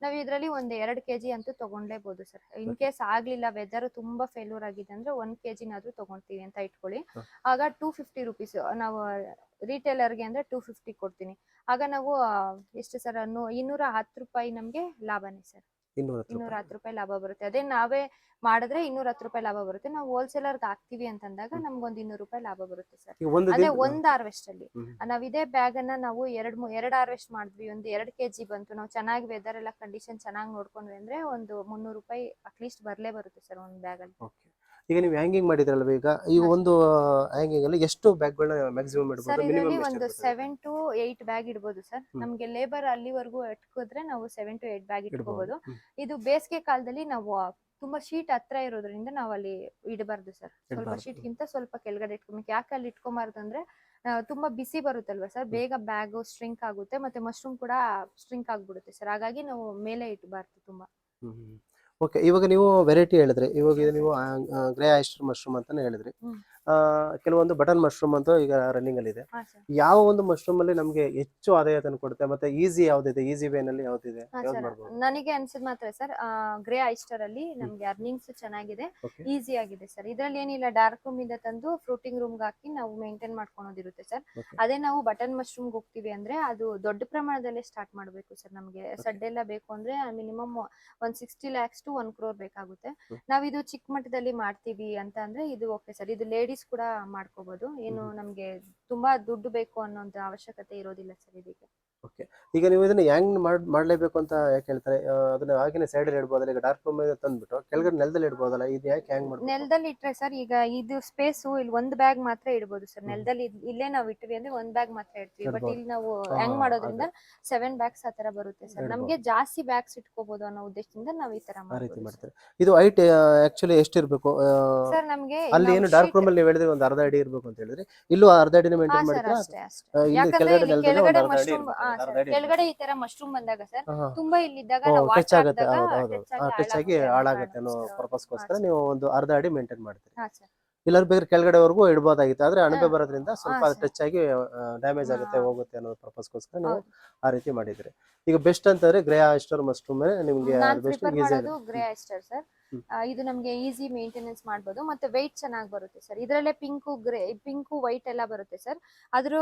ನಾವು ಇದರಲ್ಲಿ ಒಂದ್ ಎರಡ್ ಕೆಜಿ ಅಂತೂ ತಗೊಂಡ್ಲೇಬಹುದು ಸರ್ ಇನ್ ಕೇಸ್ ಆಗ್ಲಿಲ್ಲ ವೆದರ್ ತುಂಬಾ ಫೇಲ್ಯೂರ್ ಆಗಿದೆ ಅಂದ್ರೆ ಒಂದ್ ಕೆಜಿನಾದ್ರೂ ತಗೊಳ್ತೀವಿ ಅಂತ ಇಟ್ಕೊಳ್ಳಿ. ಆಗ ಟೂ ಫಿಫ್ಟಿ ರುಪೀಸ್ ನಾವು ರಿಟೇಲರ್ಗೆ ಅಂದ್ರೆ ಟೂ ಫಿಫ್ಟಿ ಕೊಡ್ತೀನಿ. ಆಗ ನಾವು ಎಷ್ಟು ಸರ್ ಇನ್ನೂರ ಹತ್ತು ರೂಪಾಯಿ ನಮ್ಗೆ ಲಾಭನೇ ಸರ್ ಇನ್ನೂರ ಹತ್ತು ರೂಪಾಯಿ ಲಾಭ ಬರುತ್ತೆ. ಅದೇ ನಾವೇ ಮಾಡಿದ್ರೆ ಇನ್ನೂರ ಹತ್ತು ರೂಪಾಯಿ ಲಾಭ ಬರುತ್ತೆ. ನಾವು ಹೋಲ್ಸೇಲರ್ ಹಾಕ್ತಿವಿ ಅಂತಂದಾಗ ನಮ್ಗೊಂದ್ ಇನ್ನೂರು ರೂಪಾಯಿ ಲಾಭ ಬರುತ್ತೆ ಸರ್. ಅದೇ ಒಂದ್ ಹಾರ್ವೆಸ್ಟ್ ಅಲ್ಲಿ. ನಾವ್ ಇದೇ ಬ್ಯಾಗ್ ಅನ್ನ ನಾವು ಎರಡ್ ಎರಡ್ ಹಾರ್ವೆಸ್ಟ್ ಮಾಡಿದ್ವಿ. ಒಂದ್ ಎರಡ್ ಕೆಜಿ ಬಂತು. ನಾವು ಚೆನ್ನಾಗಿ ವೆದರ್ ಎಲ್ಲ ಕಂಡೀಷನ್ ಚೆನ್ನಾಗಿ ನೋಡ್ಕೊಂಡ್ವಿ ಅಂದ್ರೆ ಒಂದು ಮುನ್ನೂರು ರೂಪಾಯಿ ಅಟ್ಲೀಸ್ಟ್ ಬರ್ಲೇ ಬರುತ್ತೆ ಸರ್ ಒಂದ್ ಬ್ಯಾಗ್ ಅಲ್ಲಿ. ಈಗ ನೀವು ಹ್ಯಾಂಗಿಂಗ್ ಮಾಡಿದ್ರಲ್ಲ ಈಗ? ಈಗ ಒಂದು ಹ್ಯಾಂಗಿಂಗ್ ಅಲ್ಲಿ ಎಷ್ಟು ಬ್ಯಾಗ್ಗಳನ್ನ ಮ್ಯಾಕ್ಸಿಮಮ್ ಸರ್ ಇಡ್ಬೋದು ಇದರಲ್ಲಿ ಮಿನಿಮಮ್ ಒಂದು ಸೆವೆನ್ ಟು ಏಟ್ ಬ್ಯಾಗ್ ಇಡ್ಬೋದು ಸರ್. ನಮ್ಗೆ ಲೇಬರ್ ಅಲ್ಲಿವರೆಗೂ ಇಟ್ಕೋದ್ರೆ ನಾವು ಸೆವೆನ್ ಟು ಏಟ್ ಬ್ಯಾಗ್ ಇಟ್ಕೋಬಹುದು ಇದು ಬೇಸಿಗೆ ಕಾಲದಲ್ಲಿ ನಾವು ತುಂಬಾ ಶೀಟ್ ಹತ್ರ ಇರೋದ್ರಿಂದ ನಾವು ಅಲ್ಲಿ ಇಡಬಾರ್ದು ಸರ್ ಸ್ವಲ್ಪ ಶೀಟ್ ಗಿಂತ ಸ್ವಲ್ಪ ಕೆಳಗಡೆ ಇಟ್ಕೊಬೇಕು. ಯಾಕೆ ಅಲ್ಲಿ ಇಟ್ಕೊಬಾರ್ದು ಅಂದ್ರೆ ತುಂಬಾ ಬಿಸಿ ಬರುತ್ತಲ್ವಾ ಸರ್ ಬೇಗ ಬ್ಯಾಗ್ ಸ್ಟ್ರಿಂಕ್ ಆಗುತ್ತೆ ಮತ್ತೆ ಮಶ್ರೂಮ್ ಕೂಡ ಸ್ಟ್ರಿಂಕ್ ಆಗ್ಬಿಡುತ್ತೆ ಸರ್ ಹಾಗಾಗಿ ನಾವು ಮೇಲೆ ಇಟ್ಬಾರ್ದು ತುಂಬಾ. ಓಕೆ ಇವಾಗ ನೀವು ವೆರೈಟಿ ಹೇಳಿದ್ರೆ. ಇವಾಗ ನೀವು ಗ್ರೇ ಆಯಿಸ್ಟರ್ ಮಶ್ರೂಮ್ ಅಂತಾನೆ ಹೇಳಿದ್ರಿ. ಕೆಲವೊಂದು ಬಟನ್ ಮಶ್ರೂಮ್ ಅಂತ ಈಗ ರನ್ನಿಂಗ್ ಅಲ್ಲಿ ಇದೆ. ಯಾವ ಒಂದು ಮಶ್ರೂಮ್ ಅಲ್ಲಿ ನಮಗೆ ಹೆಚ್ಚು ಆದಾಯ ತಂದು ಕೊಡುತ್ತೆ? ಮತ್ತೆ ಈಸಿ ಯಾವ್ದಿದೆ? ಈಸಿ ವೇನಲ್ಲಿ ಯಾವ್ದಿದೆ? ಹಾ ಯಾವ್ದು ಸರ್ ಮಾಡ್ಬೋದು? ನನಗೆ ಅನ್ಸಿದ್ ಮಾತ್ರ ಸರ್ ಗ್ರೇ ಐಸ್ಟರ್ ಅಲ್ಲಿ ನಮ್ಗೆ ಅರ್ನಿಂಗ್ಸ್ ಚೆನ್ನಾಗಿದೆ ಈಸಿ ಆಗಿದೆ ಸರ್. ಇದ್ರಲ್ಲಿ ಏನಿಲ್ಲ ಡಾರ್ಕ್ ರೂಮ್ ಇಂದ ತಂದು ಫ್ರೂಟಿಂಗ್ ರೂಮ್ ಹಾಕಿ ನಾವು ಮೇಂಟೈನ್ ಮಾಡ್ಕೊಳೋದಿರುತ್ತೆ ಸರ್. ಅದೇ ನಾವು ಬಟನ್ ಮಶ್ರೂಮ್ ಹೋಗ್ತೀವಿ ಅಂದ್ರೆ ಅದು ದೊಡ್ಡ ಪ್ರಮಾಣದಲ್ಲೇ ಸ್ಟಾರ್ಟ್ ಮಾಡಬೇಕು ಸರ್ ನಮಗೆ. ಸಡ್ಡೆಲ್ಲ ಬೇಕು ಅಂದ್ರೆ ಮಿನಿಮಮ್ ಒಂದ್ sixty lakhs to one crore ಬೇಕಾಗುತ್ತೆ. ನಾವಿದು ನಾವ್ ಇದು ಚಿಕ್ಕ ಮಟ್ಟದಲ್ಲಿ ಮಾಡ್ತೀವಿ ಅಂತ ಅಂದ್ರೆ ಇದು ಓಕೆ ಸರ್. ಇದು ಲೇಡೀಸ್ ಕೂಡ ಮಾಡ್ಕೋಬಹುದು ಏನು ನಮಗೆ ತುಂಬಾ ದುಡ್ಡು ಬೇಕು ಅನ್ನೋದು ಅವಶ್ಯಕತೆ ಇರೋದಿಲ್ಲ ಸರ್ ಇದಕ್ಕೆ ಈಗ ನೀವು ಇದನ್ನ ಹೆಂಗ್ ಮಾಡ್ ಮಾಡ್ಲೇಬೇಕು ಅಂತ ಯಾಕೆ ಹೇಳ್ತಾರೆ? ಅದನ್ನ ಆಗಿನ ಸೈಡ್ ಅಲ್ಲಿ ಇಡ್ಬೋದಲ್ಲ ಈಗ ಡಾರ್ಕ್ ರೂಮ್ ತಂದ್ಬಿಟ್ಟು ಕೆಳಗಡೆ ನೆಲದಲ್ಲಿ ಇಡ್ಬೋದಲ್ಲ ಇದು ಯಾಕೆ ಹೆಂಗ್ ಮಾಡ್ಬೋದು ನೆಲದಲ್ಲಿ ಇಟ್ರೆ ಸರ್ ಈಗ ಇದು ಸ್ಪೇಸ್ ಇಲ್ಲಿ ಒಂದ್ ಬ್ಯಾಗ್ ಮಾತ್ರ ಇಡ್ಬೋದು ಸರ್ ನೆಲದಲ್ಲಿ ಇಲ್ಲೇ ನಾವು ಇಟ್ವಿ ಅಂದ್ರೆ ಒಂದ್ ಬ್ಯಾಗ್ ಮಾತ್ರ ಇಡ್ತೀವಿ. ಬಟ್ ಇಲ್ಲಿ ನಾವು ಹೆಂಗ್ ಮಾಡೋದ್ರಿಂದ ಸೆವೆನ್ ಬ್ಯಾಗ್ಸ್ ಆ ತರ ಬರುತ್ತೆ ಸರ್. ನಮ್ಗೆ ಜಾಸ್ತಿ ಬ್ಯಾಗ್ಸ್ ಇಟ್ಕೋಬಹುದು ಅನ್ನೋ ಉದ್ದೇಶದಿಂದ ನಾವು ಈ ತರ ಮಾಡ್ತೀವಿ ಇದು ಹೈಟ್ ಆಕ್ಚುಲಿ ಎಷ್ಟಿರ್ಬೇಕು? ಇರಬೇಕು ಸರ್ ನಮ್ಗೆ ಅಲ್ಲಿ ಏನು ಡಾರ್ಕ್ ರೂಮ್ ಅಲ್ಲಿ ನೀವು ಹೇಳಿದ್ರೆ ಒಂದು ಅರ್ಧ ಅಡಿ ಇರ್ಬೇಕು ಅಂತ ಹೇಳಿದ್ರೆ ಇಲ್ಲೂ ಅರ್ಧ ಅಡಿನ ಮೇಂಟೈನ್ ಆ, ಇಲ್ಲಿ ಯಾಕಂದ್ರೆ ಕೆಳಗಡೆ ಇಲ್ಲಿ ನೆಲದಲ್ಲಿ ಕೆಳಗಡೆ ಒಂದು ಅರ್ಧ ಅಡಿ ಕೆಳಗಡೆ ಈ ತರ ಮಶ್ರೂಮ್ ಬಂದಾಗ ಸರ್. ತುಂಬಾ ಇಲ್ಲಿದ್ದಾಗ ಟಚ್ ಆಗುತ್ತೆ. ಆಗಿ ಹಾಳಾಗುತ್ತೆ ಅನ್ನೋ ಪರ್ಪಸ್ಗೋಸ್ಕರ ನೀವು ಒಂದು ಅರ್ಧ ಅಡಿ ಮೇಂಟೈನ್ ಮಾಡ್ತೀರಿ. ಹಾ ಸರ್. ಇಲ್ಲಾಂದ್ರೆ ಬೇಕಾದ್ರೆ ಕೆಳಗಡೆವರೆಗೂ ಇಡಬಹುದಾಗಿತ್ತು ಆದ್ರೆ ಅಣಬೆ ಬರೋದ್ರಿಂದ ಸ್ವಲ್ಪ ಟಚ್ ಆಗಿ ಡ್ಯಾಮೇಜ್ ಆಗುತ್ತೆ ಹೋಗುತ್ತೆ ಅನ್ನೋ ಪರ್ಪಸ್ಗೋಸ್ಕರ ನೀವು. ಆ ರೀತಿ ಮಾಡಿದ್ರಿ. ಈಗ ಬೆಸ್ಟ್ ಅಂತಂದ್ರೆ ಗ್ರೇ ಆಸ್ಟರ್ ಮಶ್ರೂಮ್ ನಿಮ್ಗೆ ಬೆಸ್ಟ್ ಗ್ರೇ ಈಸಿ ಮಾಡೋದು ಇದು ನಮ್ಗೆ ಈಸಿ ಮೇಂಟೆನೆನ್ಸ್ ಮಾಡ್ಬೋದು. ಮತ್ತೆ ವೈಟ್ ಚೆನ್ನಾಗಿ ಬರುತ್ತೆ ಸರ್ ಇದರಲ್ಲೇ ಪಿಂಕು ಗ್ರೇ ಪಿಂಕು ವೈಟ್ ಎಲ್ಲ ಬರುತ್ತೆ ಸರ್ ಅದ್ರ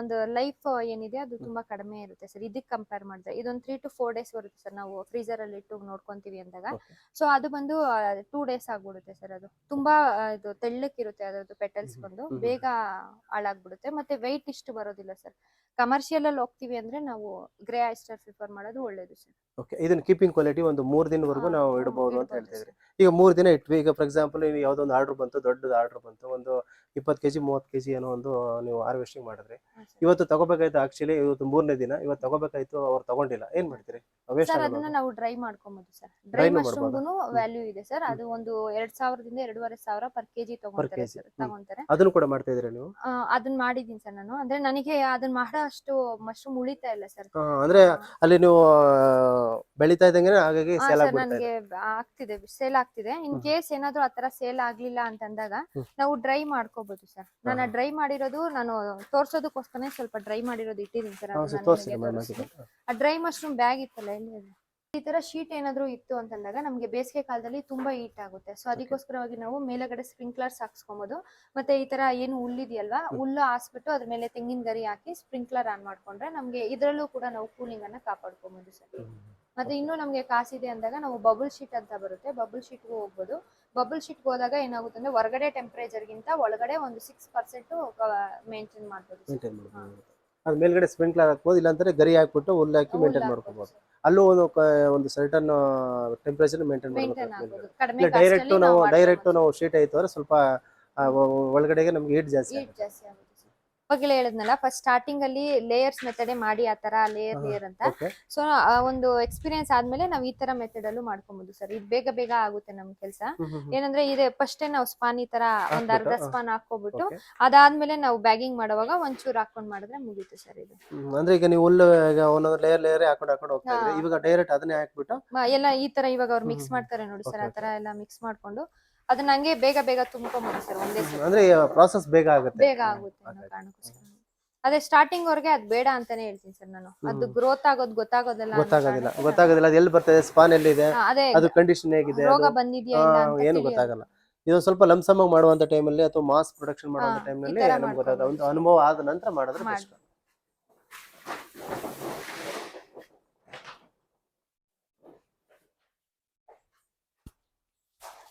ಒಂದು ಲೈಫ್ ಏನಿದೆ ಅದು ತುಂಬಾ ಕಡಿಮೆ ಇರುತ್ತೆ ಸರ್ ಇದಕ್ಕೆ ಕಂಪೇರ್ ಮಾಡಿದ್ರೆ ಇದೊಂದು ತ್ರೀ ಟು ಫೋರ್ ಡೇಸ್ ಬರುತ್ತೆ ಸರ್ ನಾವು ಫ್ರೀಜರ್ ಅಲ್ಲಿ ಇಟ್ಟು ನೋಡ್ಕೊಂತೀವಿ ಅಂದಾಗ. ಸೊ ಅದು ಬಂದು ಟೂ ಡೇಸ್ ಆಗ್ಬಿಡುತ್ತೆ ಸರ್ ಅದು. ತುಂಬಾ ಇದು ತೆಳ್ಳಕ್ಕಿರುತ್ತೆ ಅದರದ್ದು ಪೆಟಲ್ಸ್. ಬಂದು. ಬೇಗ ಹಾಳಾಗ್ಬಿಡುತ್ತೆ. ಮತ್ತೆ ವೆಯ್ಟ್ ಇಷ್ಟು ಬರೋದಿಲ್ಲ ಸರ್ ಕಮರ್ಷಿಯಲ್ ಅಲ್ಲಿ ಹೋಗ್ತೀವಿ ಅಂದ್ರೆ ನಾವು ಗ್ರೇ ಐಸ್ಟರ್ ಪ್ರಿಫರ್ ಮಾಡೋದು ಒಳ್ಳೇದು ಸರ್ ಓಕೆ ಇದನ್ನ ಕೀಪಿಂಗ್ ಕ್ವಾಲಿಟಿ ಒಂದು ಮೂರ್ ದಿನವರೆಗೂ ನಾವು ಇಡಬಹುದು ಅಂತ ಇಡ್ಬೋದು ಹೇಳ್ತಾ ಇದ್ರಿ. sir. ಈಗ ಮೂರು ದಿನ ಇಟ್ವಿ ಈಗ ಫಾರ್ ಎಕ್ಸಾಂಪಲ್ ನೀವು ಯಾವ್ದೋ ಒಂದು ಆರ್ಡರ್ ಬಂತು, ದೊಡ್ಡದು ಆರ್ಡರ್ ಬಂತು ಒಂದು ಇಪ್ಪತ್ತು ಕೆಜಿ, ಮೂವತ್ತು ಕೆಜಿ ಏನೋ ಒಂದು ನೀವು ಹಾರ್ವೆಸ್ಟಿಂಗ್ ಮಾಡಿದ್ರಿ. ಇವತ್ತು ತಗೋಬೇಕಾಯ್ತು ಆಕ್ಚುಲಿ ಇವತ್ತು ಮೂರನೇ ದಿನ ಇವತ್ತು ತಗೋಬೇಕಾಯ್ತು ಅವ್ರು ತಗೊಂಡಿಲ್ಲ. ಏನ್ ಮಾಡ್ತೀರಿ? ಸರ್ ಅದನ್ನ ನಾವು ಡ್ರೈ ಮಾಡ್ಕೊಬಹುದು ಸರ್. ಡ್ರೈ ಮಶ್ರೂಮ್ ಮಶ್ರೂಮ್ಗೂ ವ್ಯಾಲ್ಯೂ ಇದೆ ಸರ್. ಅದು ಒಂದು ಎರಡ್ ಸಾವಿರದಿಂದ ಎರಡೂವರೆ ಸಾವಿರ ಪರ್ ಕೆಜಿ ತಗೊಂತಾರೆ ಅದನ್ನು ಕೂಡ ಮಾಡ್ತಾ ಇದ್ರಿ ನೀವು? ಅದನ್ನ ಮಾಡಿದೀನಿ ಸರ್ ನಾನು. ಅಂದ್ರೆ ನನಗೆ ಅದನ್ನ ಮಾಡೋ ಅಷ್ಟು ಮಶ್ರೂಮ್ ಉಳಿತಾ ಇಲ್ಲ ಸರ್. ಅಂದ್ರೆ ಅಲ್ಲಿ ನೀವು ಬೆಳಿತಾ ಇದ್ದಂಗೆ ಹಾಗಾಗಿ ಸೇಲ್ ನನಗೆ ಆಗ್ತಿದೆ ಸೇಲ್ ಆಗ್ತಿದೆ. ಇನ್. ಕೇಸ್ ಏನಾದ್ರು ಆತರ ಸೇಲ್ ಆಗ್ಲಿಲ್ಲ ಅಂತಂದಾಗ. ನಾವು ಡ್ರೈ ಮಾಡ್ಕೋಬಹುದು ಸರ್. ನಾನು ಡ್ರೈ ಮಾಡಿರೋದು ನಾನು ತೋರ್ಸೋದಕ್ಕೋಸ್ಕರ ಸ್ವಲ್ಪ ಡ್ರೈ ಮಾಡಿರೋದು ಇಟ್ಟಿದ್ದೀನಿ ಸರ್ ತೋರಿಸಿ. ಆ ಡ್ರೈ ಮಶ್ರೂಮ್ ಬ್ಯಾಗ್ ಇತ್ತಲ್ಲ ಅದು. ಈ ತರ ಶೀಟ್ ಏನಾದ್ರು ಇತ್ತು ಅಂತಂದಾಗ ನಮ್ಗೆ ಬೇಸಿಗೆ ಕಾಲದಲ್ಲಿ ತುಂಬಾ ಹೀಟ್ ಆಗುತ್ತೆ. ಸೊ ಅದಕ್ಕೋಸ್ಕರವಾಗಿ ನಾವು ಮೇಲಗಡೆ ಸ್ಪ್ರಿಂಕ್ಲರ್ಸ್ ಹಾಕ್ಸ್ಕೊಬೋದು. ಮತ್ತೆ ಈ ತರ ಏನು ಹುಲ್ಲಿದೆಯಲ್ವಾ ಹುಲ್ಲು ಹಾಸ್ಬಿಟ್ಟು ಅದ್ರ ಮೇಲೆ ತೆಂಗಿನ ಗರಿ ಹಾಕಿ ಸ್ಪ್ರಿಂಕ್ಲರ್ ಆನ್ ಮಾಡ್ಕೊಂಡ್ರೆ ನಮ್ಗೆ ಇದರಲ್ಲೂ ಕೂಡ ನಾವು ಕೂಲಿಂಗ್ ಅನ್ನ ಕಾಪಾಡ್ಕೊಬಹುದು ಸರ್ ಮತ್ತೆ ಇನ್ನು ನಮ್ಗೆ ಕಾಸಿದೆ ಅಂದಾಗ ನಾವು ಬಬಲ್ ಶೀಟ್ ಅಂತ ಬರುತ್ತೆ. ಬಬಲ್ ಶೀಟ್ಗೂ ಹೋಗ್ಬೋದು. ಬಬಲ್ ಶೀಟ್ ಹೋದಾಗ ಏನಾಗುತ್ತೆ ಅಂದ್ರೆ ಹೊರಗಡೆ ಟೆಂಪರೇಚರ್ ಗಿಂತ ಒಳಗಡೆ ಒಂದು ಸಿಕ್ಸ್ ಪರ್ಸೆಂಟ್ ಮೇಂಟೈನ್ ಮಾಡ್ಬೋದು. ಮೇಂಟೈನ್ ಮಾಡ್ಬೋದು. ಅದ್ ಮೇಲ್ಗಡೆ ಸ್ಪ್ರಿಂಕ್ಲರ್ ಹಾಕ್ಬೋದು ಇಲ್ಲಾಂದ್ರೆ ಗರಿ ಹಾಕ್ಬಿಟ್ಟು ಹುಲ್ಲು ಹಾಕಿ ಮೇಂಟೈನ್ ಮಾಡ್ಕೋಬಹುದು ಅಲ್ಲೂ ಒಂದು ಕ- ಒಂದು ಸರ್ಟನ್ ಟೆಂಪರೇಚರ್ ಮೇಂಟೈನ್ ಮೇಂಟೈನ್ ಮಾಡಬೇಕು ಕಡಿಮೆ ಡೈರೆಕ್ಟ್ ನಾವು ಡೈರೆಕ್ಟ್ ನಾವು ಶೀಟ್ ಆಯ್ತು ಅಂದ್ರೆ ಸ್ವಲ್ಪ ಆ, ಒ- ಒಳಗಡೆಗೆ ನಮ್ಗೆ ಹೀಟ್ ಜಾಸ್ತಿ ಹೀಟ್ ಜಾಸ್ತಿ ಆಗುತ್ತೆ. ಅವಾಗಲೇ ಹೇಳಿದ್ನಲ್ಲ ಫಸ್ಟ್ ಸ್ಟಾರ್ಟಿಂಗ್ ಅಲ್ಲಿ ಲೇಯರ್ಸ್ ಮೆಥಡ್ ಮಾಡಿ ಆ ತರ ಲೇಯರ್ ಲೇಯರ್ ಅಂತ. ಸೊ ಒಂದು ಎಕ್ಸ್ಪೀರಿಯನ್ಸ್ ಆದ್ಮೇಲೆ ನಾವ್ ಈ ತರ ಮೆಥಡ್ ಅಲ್ಲೂ ಮಾಡ್ಕೊಬಹುದು ಸರ್ ಇದು ಬೇಗ ಬೇಗ ಆಗುತ್ತೆ ನಮ್ ಕೆಲಸ. ಏನಂದ್ರೆ ಇದೆ ಫಸ್ಟ್ ನಾವು ಸ್ಪಾನ್ ಈ ತರ ಒಂದ್ ಅರ್ಧ ಸ್ಪಾನ್ ಹಾಕೋಬಿಟ್ಟು ಅದಾದ್ಮೇಲೆ ನಾವು ಬ್ಯಾಗಿಂಗ್ ಮಾಡುವಾಗ ಒಂಚೂರು ಹಾಕೊಂಡ್ ಮಾಡಿದ್ರೆ ಮುಗೀತು ಸರ್ ಇದು. ಅಂದ್ರೆ ಈಗ ನೀವು ಒಂದೊಂದು ಲೇಯರ್ ಲೇಯರ್ ಹಾಕೊಂಡು ಹಾಕೊಂಡು ಹೋಗ್ತಾ. ಇವಾಗ ಡೈರೆಕ್ಟ್ ಅದನ್ನೇ ಹಾಕ್ಬಿಟ್ಟು ಎಲ್ಲ ಈ ತರ ಇವಾಗ ಅವ್ರು ಮಿಕ್ಸ್. ಮಾಡ್ತಾರೆ ನೋಡಿ ಸರ್ ಆ ತರ ಎಲ್ಲ ಮಿಕ್ಸ್ ಮಾಡ್ಕೊಂಡು ಅದನ್ನ ಹಂಗೆ ಬೇಗ ಬೇಗ ತುಂಬ್ಕೊಬಹುದು ಸರ್ ಒಂದೇ ಸಲ ಅಂದ್ರೆ ಪ್ರಾಸೆಸ್ ಬೇಗ ಆಗುತ್ತೆ. ಬೇಗ ಆಗುತ್ತೆ ಅನ್ನೋ ಕಾರಣಕ್ಕೋಸ್ಕರ. ಅದೇ ಸ್ಟಾರ್ಟಿಂಗ್ ವರ್ಗೆ ಅದ್ ಬೇಡ ಅಂತಾನೆ ಹೇಳ್ತೀನಿ ಸರ್ ನಾನು. ಅದು. ಗ್ರೋತ್ ಆಗೋದು ಗೊತ್ತಾಗೋದಿಲ್ಲ ಅನ್ನೋ ಗೊತ್ತಾಗೋದಿಲ್ಲ. ಕಾರಣಕ್ಕೆ ಗೊತ್ತಾಗೋದಿಲ್ಲ. ಅದು ಎಲ್ಲಿ ಬರ್ತದೆ? ಸ್ಪಾನ್ ಎಲ್ಲಿದೆ? ಹಾ, ಅದೇ ಅದು ಕಂಡೀಷನ್ ಹೇಗಿದೆ? ರೋಗ ಅದು ಬಂದಿದ್ಯಾ ಇಲ್ಲ ಅಂತ ಏನು ತಿಳಿಯೋದು. ಗೊತ್ತಾಗಲ್ಲ. ಇದು ಸ್ವಲ್ಪ ಲಂಸಮ್ ಆಗಿ ಮಾಡುವಂತ ಟೈಮಲ್ಲಿ ಅಥವಾ ಮಾಸ್ ಪ್ರೊಡಕ್ಷನ್ ಮಾಡುವಂತ ಟೈಮ್ ಈ ಟೈಮ್ನಲ್ಲಿ ತರ ನಮ್ಗೆ ಗೊತ್ತಾಗ ಒಂದು ಅನುಭವ ಆದ ನಂತರ ಮಾಡಿದ್ರೆ ಮಾಡಿ. ಬೆಸ್ಟ್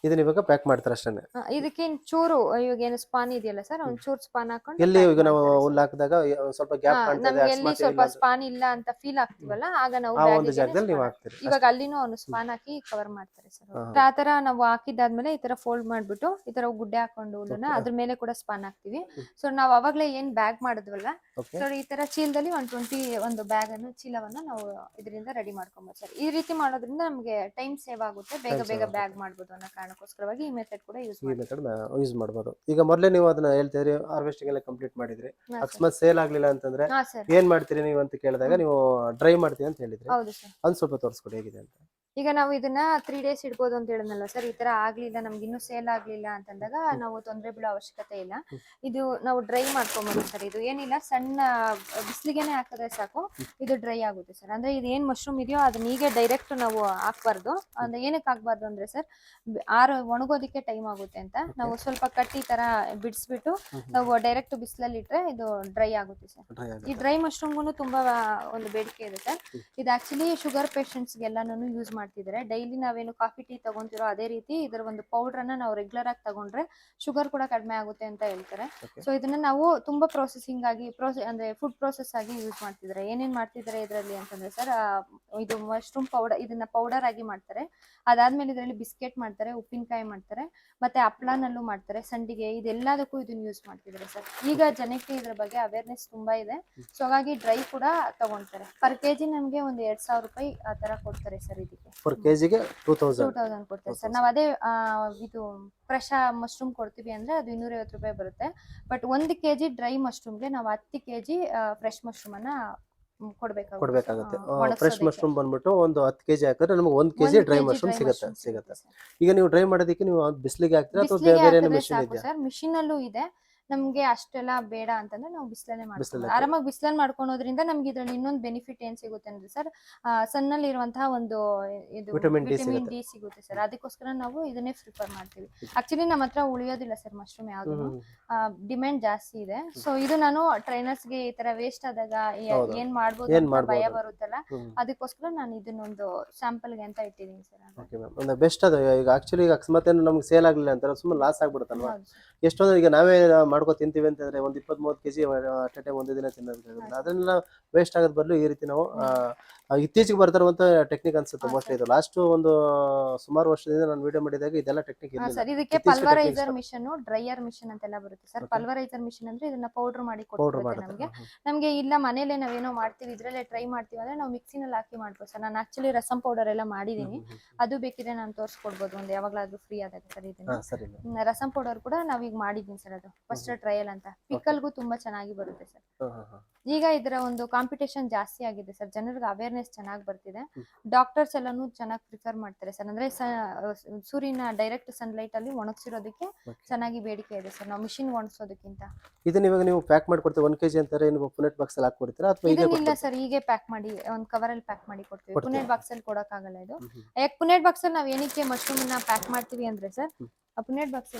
ಇದನ್ನ ಇವಾಗ ಪ್ಯಾಕ್ ಮಾಡ್ತಾರೆ ಅಷ್ಟೇ ಇದಕ್ಕೆ ಚೂರು ಇವಾಗ ಏನು ಸ್ಪಾನ್ ಇದೆಯಲ್ಲ ಸರ್ ಒಂದ್ ಚೂರು ಸ್ಪಾನ್ ಹಾಕೊಂಡು ಎಲ್ಲಿ ಈಗ ನಾವು ಹುಲ್ ಹಾಕಿದಾಗ ಸ್ವಲ್ಪ ಗ್ಯಾಪ್ ನಮ್ಗೆ ಎಲ್ಲಿ ಸ್ವಲ್ಪ ಸ್ಪಾನ್ ಇಲ್ಲ ಅಂತ ಫೀಲ್ ಆಗ್ತಿವಲ್ಲ ಆಗ ನಾವು ಆ ಒಂದು ಜಾಗದಲ್ಲಿ ನೀವು ಹಾಕ್ತೀರಿ ಇವಾಗ ಅಲ್ಲಿನೂ ಅವನು ಸ್ಪಾನ್ ಹಾಕಿ ಕವರ್ ಮಾಡ್ತಾರೆ ಸರ್ ಆ ತರ ನಾವು ಹಾಕಿದಾದ್ಮೇಲೆ ಈ ತರ ಫೋಲ್ಡ್ ಮಾಡ್ಬಿಟ್ಟು ಈ ತರ ಗುಡ್ಡೆ ಹಾಕೊಂಡು ಹುಲ್ಲನ್ನ. ಅದ್ರ ಮೇಲೆ ಕೂಡ ಸ್ಪಾನ್ ಹಾಕ್ತಿವಿ. ಸೊ ನಾವು ಅವಾಗ್ಲೇ ಏನ್ ಬ್ಯಾಗ್ ಮಾಡಿದ್ವಲ್ಲ ಸೊ ಈ ತರ ಚೀಲದಲ್ಲಿ ಒಂದ್ ಟ್ವೆಂಟಿ ಒಂದು ಬ್ಯಾಗ್ ಅನ್ನು ಚೀಲವನ್ನ ನಾವು ಇದರಿಂದ ರೆಡಿ ಮಾಡ್ಕೊಬೋದು ಸರ್ ಈ ರೀತಿ ಮಾಡೋದ್ರಿಂದ ನಮ್ಗೆ ಟೈಮ್ ಸೇವ್ ಆಗುತ್ತೆ ಬೇಗ ಬೇಗ ಬ್ಯಾಗ್ ಮಾಡ್ಬೋದು ಅನ್ನೋ ಕಾರಣಕ್ಕೋಸ್ಕರವಾಗಿ ಈ ಮೆಥಡ್ ಕೂಡ ಯೂಸ್ ಈ ಮೆಥಡ್ ಯೂಸ್ ಮಾಡ್ಬೋದು. ಈಗ ಮೊದಲೇ ನೀವು ಅದನ್ನ ಹೇಳ್ತಿದ್ರಿ ಹಾರ್ವೆಸ್ಟಿಂಗ್ ಎಲ್ಲ ಕಂಪ್ಲೀಟ್ ಮಾಡಿದ್ರಿ. ಅಕಸ್ಮಾತ್ ಸೇಲ್ ಆಗ್ಲಿಲ್ಲ ಅಂತಂದ್ರೆ ಹಾ ಸರ್. ಏನ್ ಮಾಡ್ತೀರಿ ನೀವು ಅಂತ ಕೇಳಿದಾಗ ನೀವು ಡ್ರೈ ಮಾಡ್ತೀವಿ ಅಂತ ಹೇಳಿದ್ರಿ. ಹೌದು ಸರ್. ಅನ್ ಸ್ವಲ್ಪ ತೋರಿಸ್ಕೊಡಿ ಹೇಗಿದೆ ಅಂತ. ಈಗ ನಾವು ಇದನ್ನ ತ್ರೀ ಡೇಸ್ ಇಡ್ಬೋದು ಅಂತ ಹೇಳಿದ್ನಲ್ಲ ಸರ್ ಈ ತರ ಆಗ್ಲಿಲ್ಲ ನಮ್ಗೆ ಇನ್ನೂ ಸೇಲ್ ಆಗ್ಲಿಲ್ಲ ಅಂತಂದಾಗ ನಾವು ತೊಂದರೆ ಬೀಳೋ ಅವಶ್ಯಕತೆ ಇಲ್ಲ. ಇದು ನಾವು ಡ್ರೈ ಮಾಡ್ಕೊಬೋದು ಸರ್ ಇದು ಏನಿಲ್ಲ ಸಣ್ಣ ಬಿಸಿಲಿಗೆನೆ ಹಾಕಿದ್ರೆ ಸಾಕು. ಇದು ಡ್ರೈ ಆಗುತ್ತೆ ಸರ್ ಅಂದ್ರೆ ಇದು ಏನ್ ಮಶ್ರೂಮ್ ಇದೆಯೋ ಅದನ್ನ ಹೀಗೆ ಡೈರೆಕ್ಟ್ ನಾವು ಹಾಕ್ಬಾರ್ದು. ಅಂದ್ರೆ ಏನಕ್ಕೆ ಹಾಕ್ಬಾರ್ದು ಅಂದ್ರೆ ಸರ್ ಆರು ಒಣಗೋದಿಕ್ಕೆ ಟೈಮ್ ಆಗುತ್ತೆ ಅಂತ. ನಾವು ಸ್ವಲ್ಪ ಕಟ್ಟಿ ತರ ಬಿಡಿಸ್ಬಿಟ್ಟು ನಾವು ಡೈರೆಕ್ಟ್ ಬಿಸಿಲಲ್ಲಿ ಇಟ್ರೆ ಇದು ಡ್ರೈ ಆಗುತ್ತೆ ಸರ್ ಈ ಡ್ರೈ ಮಶ್ರೂಮ್ಗೂ ತುಂಬಾ ಒಂದು ಬೇಡಿಕೆ ಇದೆ ಸರ್ ಇದು ಆಕ್ಚುಲಿ ಶುಗರ್ ಪೇಷಂಟ್ಸ್ಗೆಲ್ಲಾನು ಯೂಸ್ ಮಾಡ್ತಿದ್ದಾರೆ. ಡೈಲಿ ನಾವೇನು ಕಾಫಿ ಟೀ ತಗೊಂತಿರೋ ಅದೇ ರೀತಿ ಇದರ ಒಂದು ಪೌಡರ್ ಅನ್ನ ನಾವು ರೆಗ್ಯುಲರ್ ಆಗಿ ತಗೊಂಡ್ರೆ ಶುಗರ್ ಕೂಡ ಕಡಿಮೆ ಆಗುತ್ತೆ ಅಂತ ಹೇಳ್ತಾರೆ. ಸೊ ಇದನ್ನ ನಾವು ತುಂಬಾ ಪ್ರೊಸೆಸಿಂಗ್ ಆಗಿ ಪ್ರೋಸೆ ಅಂದ್ರೆ ಫುಡ್ ಪ್ರೊಸೆಸ್ ಆಗಿ ಯೂಸ್ ಮಾಡ್ತಿದ್ದಾರೆ. ಏನೇನ್ ಮಾಡ್ತಿದಾರೆ ಇದರಲ್ಲಿ ಅಂತಂದ್ರೆ ಸರ್ ಇದು ಮಶ್ರೂಮ್ ಪೌಡರ್ ಇದನ್ನ ಪೌಡರ್ ಆಗಿ ಮಾಡ್ತಾರೆ. ಅದಾದ್ಮೇಲೆ ಇದರಲ್ಲಿ ಬಿಸ್ಕೆಟ್ ಮಾಡ್ತಾರೆ ಉಪ್ಪಿನಕಾಯಿ ಮಾಡ್ತಾರೆ ಮತ್ತೆ ಹಪ್ಳನಲ್ಲೂ ಮಾಡ್ತಾರೆ ಸಂಡಿಗೆ ಇದೆಲ್ಲದಕ್ಕೂ ಇದನ್ನ ಯೂಸ್ ಮಾಡ್ತಿದ್ದಾರೆ ಸರ್ ಈಗ ಜನಕ್ಕೆ ಇದ್ರ ಬಗ್ಗೆ ಅವೇರ್ನೆಸ್ ತುಂಬಾ ಇದೆ. ಸೊ ಹಾಗಾಗಿ ಡ್ರೈ ಕೂಡ ತಗೊಂತಾರೆ. ಪರ್ ಕೆಜಿ ನಮ್ಗೆ ಒಂದ್ ಎರಡ್ ಸಾವಿರ ರೂಪಾಯಿ ಆ ತರ ಕೊಡ್ತಾರೆ ಸರ್ ಇದಕ್ಕೆ. ಪರ್ ಕೆಜಿಗೆ two two thousand thousand sir. 2000. ನಾವ್ ಅದೇ ಆ, ಇದು ಫ್ರೆಶ್ ಮಶ್ರೂಮ್ ಕೊಡ್ತೀವಿ ಅಂದ್ರೆ ಅದು ಇನ್ನೂರೈವತ್ತು ರೂಪಾಯಿ ಬರುತ್ತೆ. ಬಟ್ ಒಂದು ಕೆಜಿ ಡ್ರೈ ಮಶ್ರೂಮ್ಗೆ ನಾವು ಹತ್ತು ಕೆಜಿ ಫ್ರೆಶ್ ಮಶ್ರೂಮ್ ಅನ್ನ ಮ್, ಕೊಡ್ಬೇಕಾಗುತ್ತೆ. ಕೊಡ್ಬೇಕಾಗುತ್ತೆ ಆ, ಫ್ರೆಶ್ ಒಣಗ್ಸೋದಕ್ಕೆ. ಮಶ್ರೂಮ್ ಬಂದ್ಬಿಟ್ಟು ಒಂದು ಹತ್ತು ಕೆಜಿ ಹಾಕಿದ್ರೆ ನಮಗೆ ಒಂದ್ ಕೆಜಿ ಒಂದ್ ಡ್ರೈ kg ಮಶ್ರೂಮ್ ಸಿಗುತ್ತೆ mushroom ಸಿಗುತ್ತೆ sir. ಈಗ ನೀವು ಡ್ರೈ ಮಾಡೋದಕ್ಕೆ ನೀವು ಬಿಸಿಲಿಗೆ ಹಾಕ್ತೀರಾ ಅಥವಾ ಬಿಸ್ಲಿಗೆ ಬೇರೆ ಹಾಕಿದ್ರೆ ಮಿಷಿನ್ ಸಾಕು ಇದೆಯಾ? ಸರ್. ಮಿಷಿನ್ ಅಲ್ಲೂ ಇದೆ. ನಮ್ಗೆ ಅಷ್ಟೆಲ್ಲ ಬೇಡ ಅಂತಂದ್ರೆ ನಾವು ಬಿಸಿಲನ್ನೇ ಮಾಡ್ತೀವಿ ಆರಾಮಾಗಿ ಬಿಸಿಲನ್ ಮಾಡ್ಕೊಳೋದ್ರಿಂದ ನಮ್ಗೆ ಇದ್ರಲ್ಲಿ ಇನ್ನೊಂದು ಬೆನಿಫಿಟ್ ಏನ್ ಸಿಗುತ್ತೆ ಅಂದ್ರೆ ಸರ್ನಲ್ಲಿ ಇರುವಂತಹ ಒಂದು ಇದು ವಿಟಮಿನ್. ಡಿ ಸಿಗುತ್ತೆ. ಸರ್. ಅದಕ್ಕೋಸ್ಕರ ನಾವು ಇದನ್ನೇ ಪ್ರಿಫರ್ ಮಾಡ್ತೀವಿ. ಆಕ್ಚುಲಿ ನಮ್ಮ ಹತ್ರ ಉಳಿಯೋದಿಲ್ಲ ಸರ್ ಮಶ್ರೂಮ್ ಯಾವ್ದು. ಡಿಮ್ಯಾಂಡ್ ಜಾಸ್ತಿ ಇದೆ. ಸೊ ಇದು ನಾನು ಟ್ರೈನರ್ಸ್ಗೆ ಈ ತರ ವೇಸ್ಟ್ ಆದಾಗ. ಏನ್ ಮಾಡ್ಬೋದು ಭಯ ಬರುತ್ತಲ್ಲ ಅದಕ್ಕೋಸ್ಕರ ನಾನು ಇದನ್ನೊಂದು ಸ್ಯಾಂಪಲ್ಗೆ ಅಂತ ಇಟ್ಟಿದ್ದೀನಿ ಸರ್ ಬೆಸ್ಟ್ ಅದು. ಈಗ ಆಕ್ಚುಲಿ ಈಗ ಅಕಸ್ಮಾತ್ ಏನು ನಮ್ಗೆ ಸೇಲ್ ಆಗಲಿಲ್ಲ ಅಂತಾರೆ ಸುಮ್ಮನೆ ಲಾಸ್ ಆಗ್ಬಿಡುತ್ತಲ್ವಾ? ಎಷ್ಟೊಂದು ಈಗ ನಾವೇ ಮಾಡ್ಕೊ ತಿಂತೀವಿ ಅಂತಂದ್ರೆ ಒಂದು ಇಪ್ಪತ್ತ್ ಮೂವತ್ತು ಕೆಜಿ ಅಟ್ ಟೈಮ್ ಒಂದೇ ದಿನ ತಿನ್ನೋದಕ್ಕಾಗಲ್ಲ ಅದನ್ನೆಲ್ಲ ವೇಸ್ಟ್ ಆಗೋದ್ ಬದಲು ಈ ರೀತಿ ನಾವು ಇತ್ತೀಚೆಗೆ ಬರ್ತಾರಂತ ಟೆಕ್ನಿಕ್ ಅನ್ಸುತ್ತೆ ಮೋಸ್ಟ್ಲಿ ಇದು. ಲಾಸ್ಟ್ ಒಂದು ಸುಮಾರು ವರ್ಷದಿಂದ ನಾನು ವಿಡಿಯೋ ಮಾಡಿದಾಗ ಇದೆಲ್ಲ ಟೆಕ್ನಿಕ್ ಹಾ ಸರ್ ಇದಕ್ಕೆ ಪಲ್ವರೈಸರ್ ಮಿಷನ್ ಡ್ರೈಯರ್ ಮಿಷನ್ ಅಂತೆಲ್ಲ ಬರುತ್ತೆ. ಸರ್. ಪಲ್ವರೈಸರ್ ಮಿಷನ್ ಅಂದ್ರೆ ಇದನ್ನ ಪೌಡರ್ ಮಾಡಿ ಕೊಡ್ತಾರೆ ನಮಗೆ. ನಮಗೆ ಇಲ್ಲ ಮನೇಲೆ ನಾವೇನೋ ಮಾಡ್ತೀವಿ ಇದ್ರಲ್ಲೇ ಟ್ರೈ ಮಾಡ್ತೀವಿ ಅಂದ್ರೆ ನಾವು ಮಿಕ್ಸಿನಲ್ಲಿ ಹಾಕಿ ಮಾಡ್ಬೋದು. ಸರ್ ನಾನು ಆಕ್ಚುಲಿ ರಸಂ ಪೌಡರ್ ಎಲ್ಲ ಮಾಡಿದೀನಿ ಅದು ಬೇಕಿದ್ರೆ ನಾನು ತೋರಿಸ್ಕೊಡ್ಬೋದು. ಒಂದು ಯಾವಾಗ್ಲಾದ್ರೂ ಫ್ರೀ ಆದಾಗ ಸರ್ ಇದನ್ನ. ರಸಂ ಪೌಡರ್ ಕೂಡ ನಾವೀಗ ಮಾಡಿದೀನಿ ಸರ್ ಅದು. ಫಸ್ಟ್ ಟ್ರಯಲ್ ಅಂತ. ಪಿಕಲ್ಗೂ ತುಂಬಾ ಚೆನ್ನಾಗಿ ಬರುತ್ತೆ ಸರ್. ಈಗ ಇದರ ಒಂದು ಕಾಂಪಿಟೇಷನ್ ಜಾಸ್ತಿ ಆಗಿದೆ ಸರ್. ಜನರಿಗೆ ಅವೇರ್ನೆಸ್ ಚೆನ್ನಾಗಿ ಬರ್ತಿದೆ. ಡಾಕ್ಟರ್ಸ್ ಎಲ್ಲಾನು ಚೆನ್ನಾಗಿ ಪ್ರಿಫರ್ ಮಾಡ್ತಾರೆ ಸರ್. ಅಂದ್ರೆ ಸೂರ್ಯನ ಡೈರೆಕ್ಟ್ ಸನ್ಲೈಟ್ ಅಲ್ಲಿ ಒಣಗಿಸಿರೋದಕ್ಕೆ ಚೆನ್ನಾಗಿ ಬೇಡಿಕೆ ಇದೆ ಸರ್. ನಾವು ಮಿಷಿನ್ ಒಣಗಿಸೋದಕ್ಕಿಂತ. ಇದನ್ನ ಇವಾಗ ನೀವು ಪ್ಯಾಕ್ ಮಾಡ್ಕೊಡ್ತೀವಿ. ಒನ್ ಕೆಜಿ ಅಂತಾರೆ ನೀವು ಪುನೆಟ್ ಬಾಕ್ಸ್ ಅಲ್ಲಿ ಕೊಡ್ತೀರಾ ಅಥವಾ ಇಲ್ಲ ಸರ್. ಹೀಗೆ ಪ್ಯಾಕ್ ಮಾಡಿ ಒಂದು ಕವರ್ ಅಲ್ಲಿ ಪ್ಯಾಕ್ ಮಾಡಿ ಕೊಡ್ತೀವಿ? ಪುನೆಟ್ ಬಾಕ್ಸ್ ಅಲ್ಲಿ ಕೊಡಕ್ಕಾಗಲ್ಲ ಇದು. ಯಾಕೆ ಪುನೆಟ್ ಬಾಕ್ಸ್ ಅಲ್ಲಿ ನಾವು ಏನಕ್ಕೆ ಮಶ್ರೂಮ್ನ ಪ್ಯಾಕ್ ಮಾಡ್ತೀವಿ ಅಂದ್ರೆ ಸರ್ ಪುನೆಟ್ ಬಾಕ್ಸ್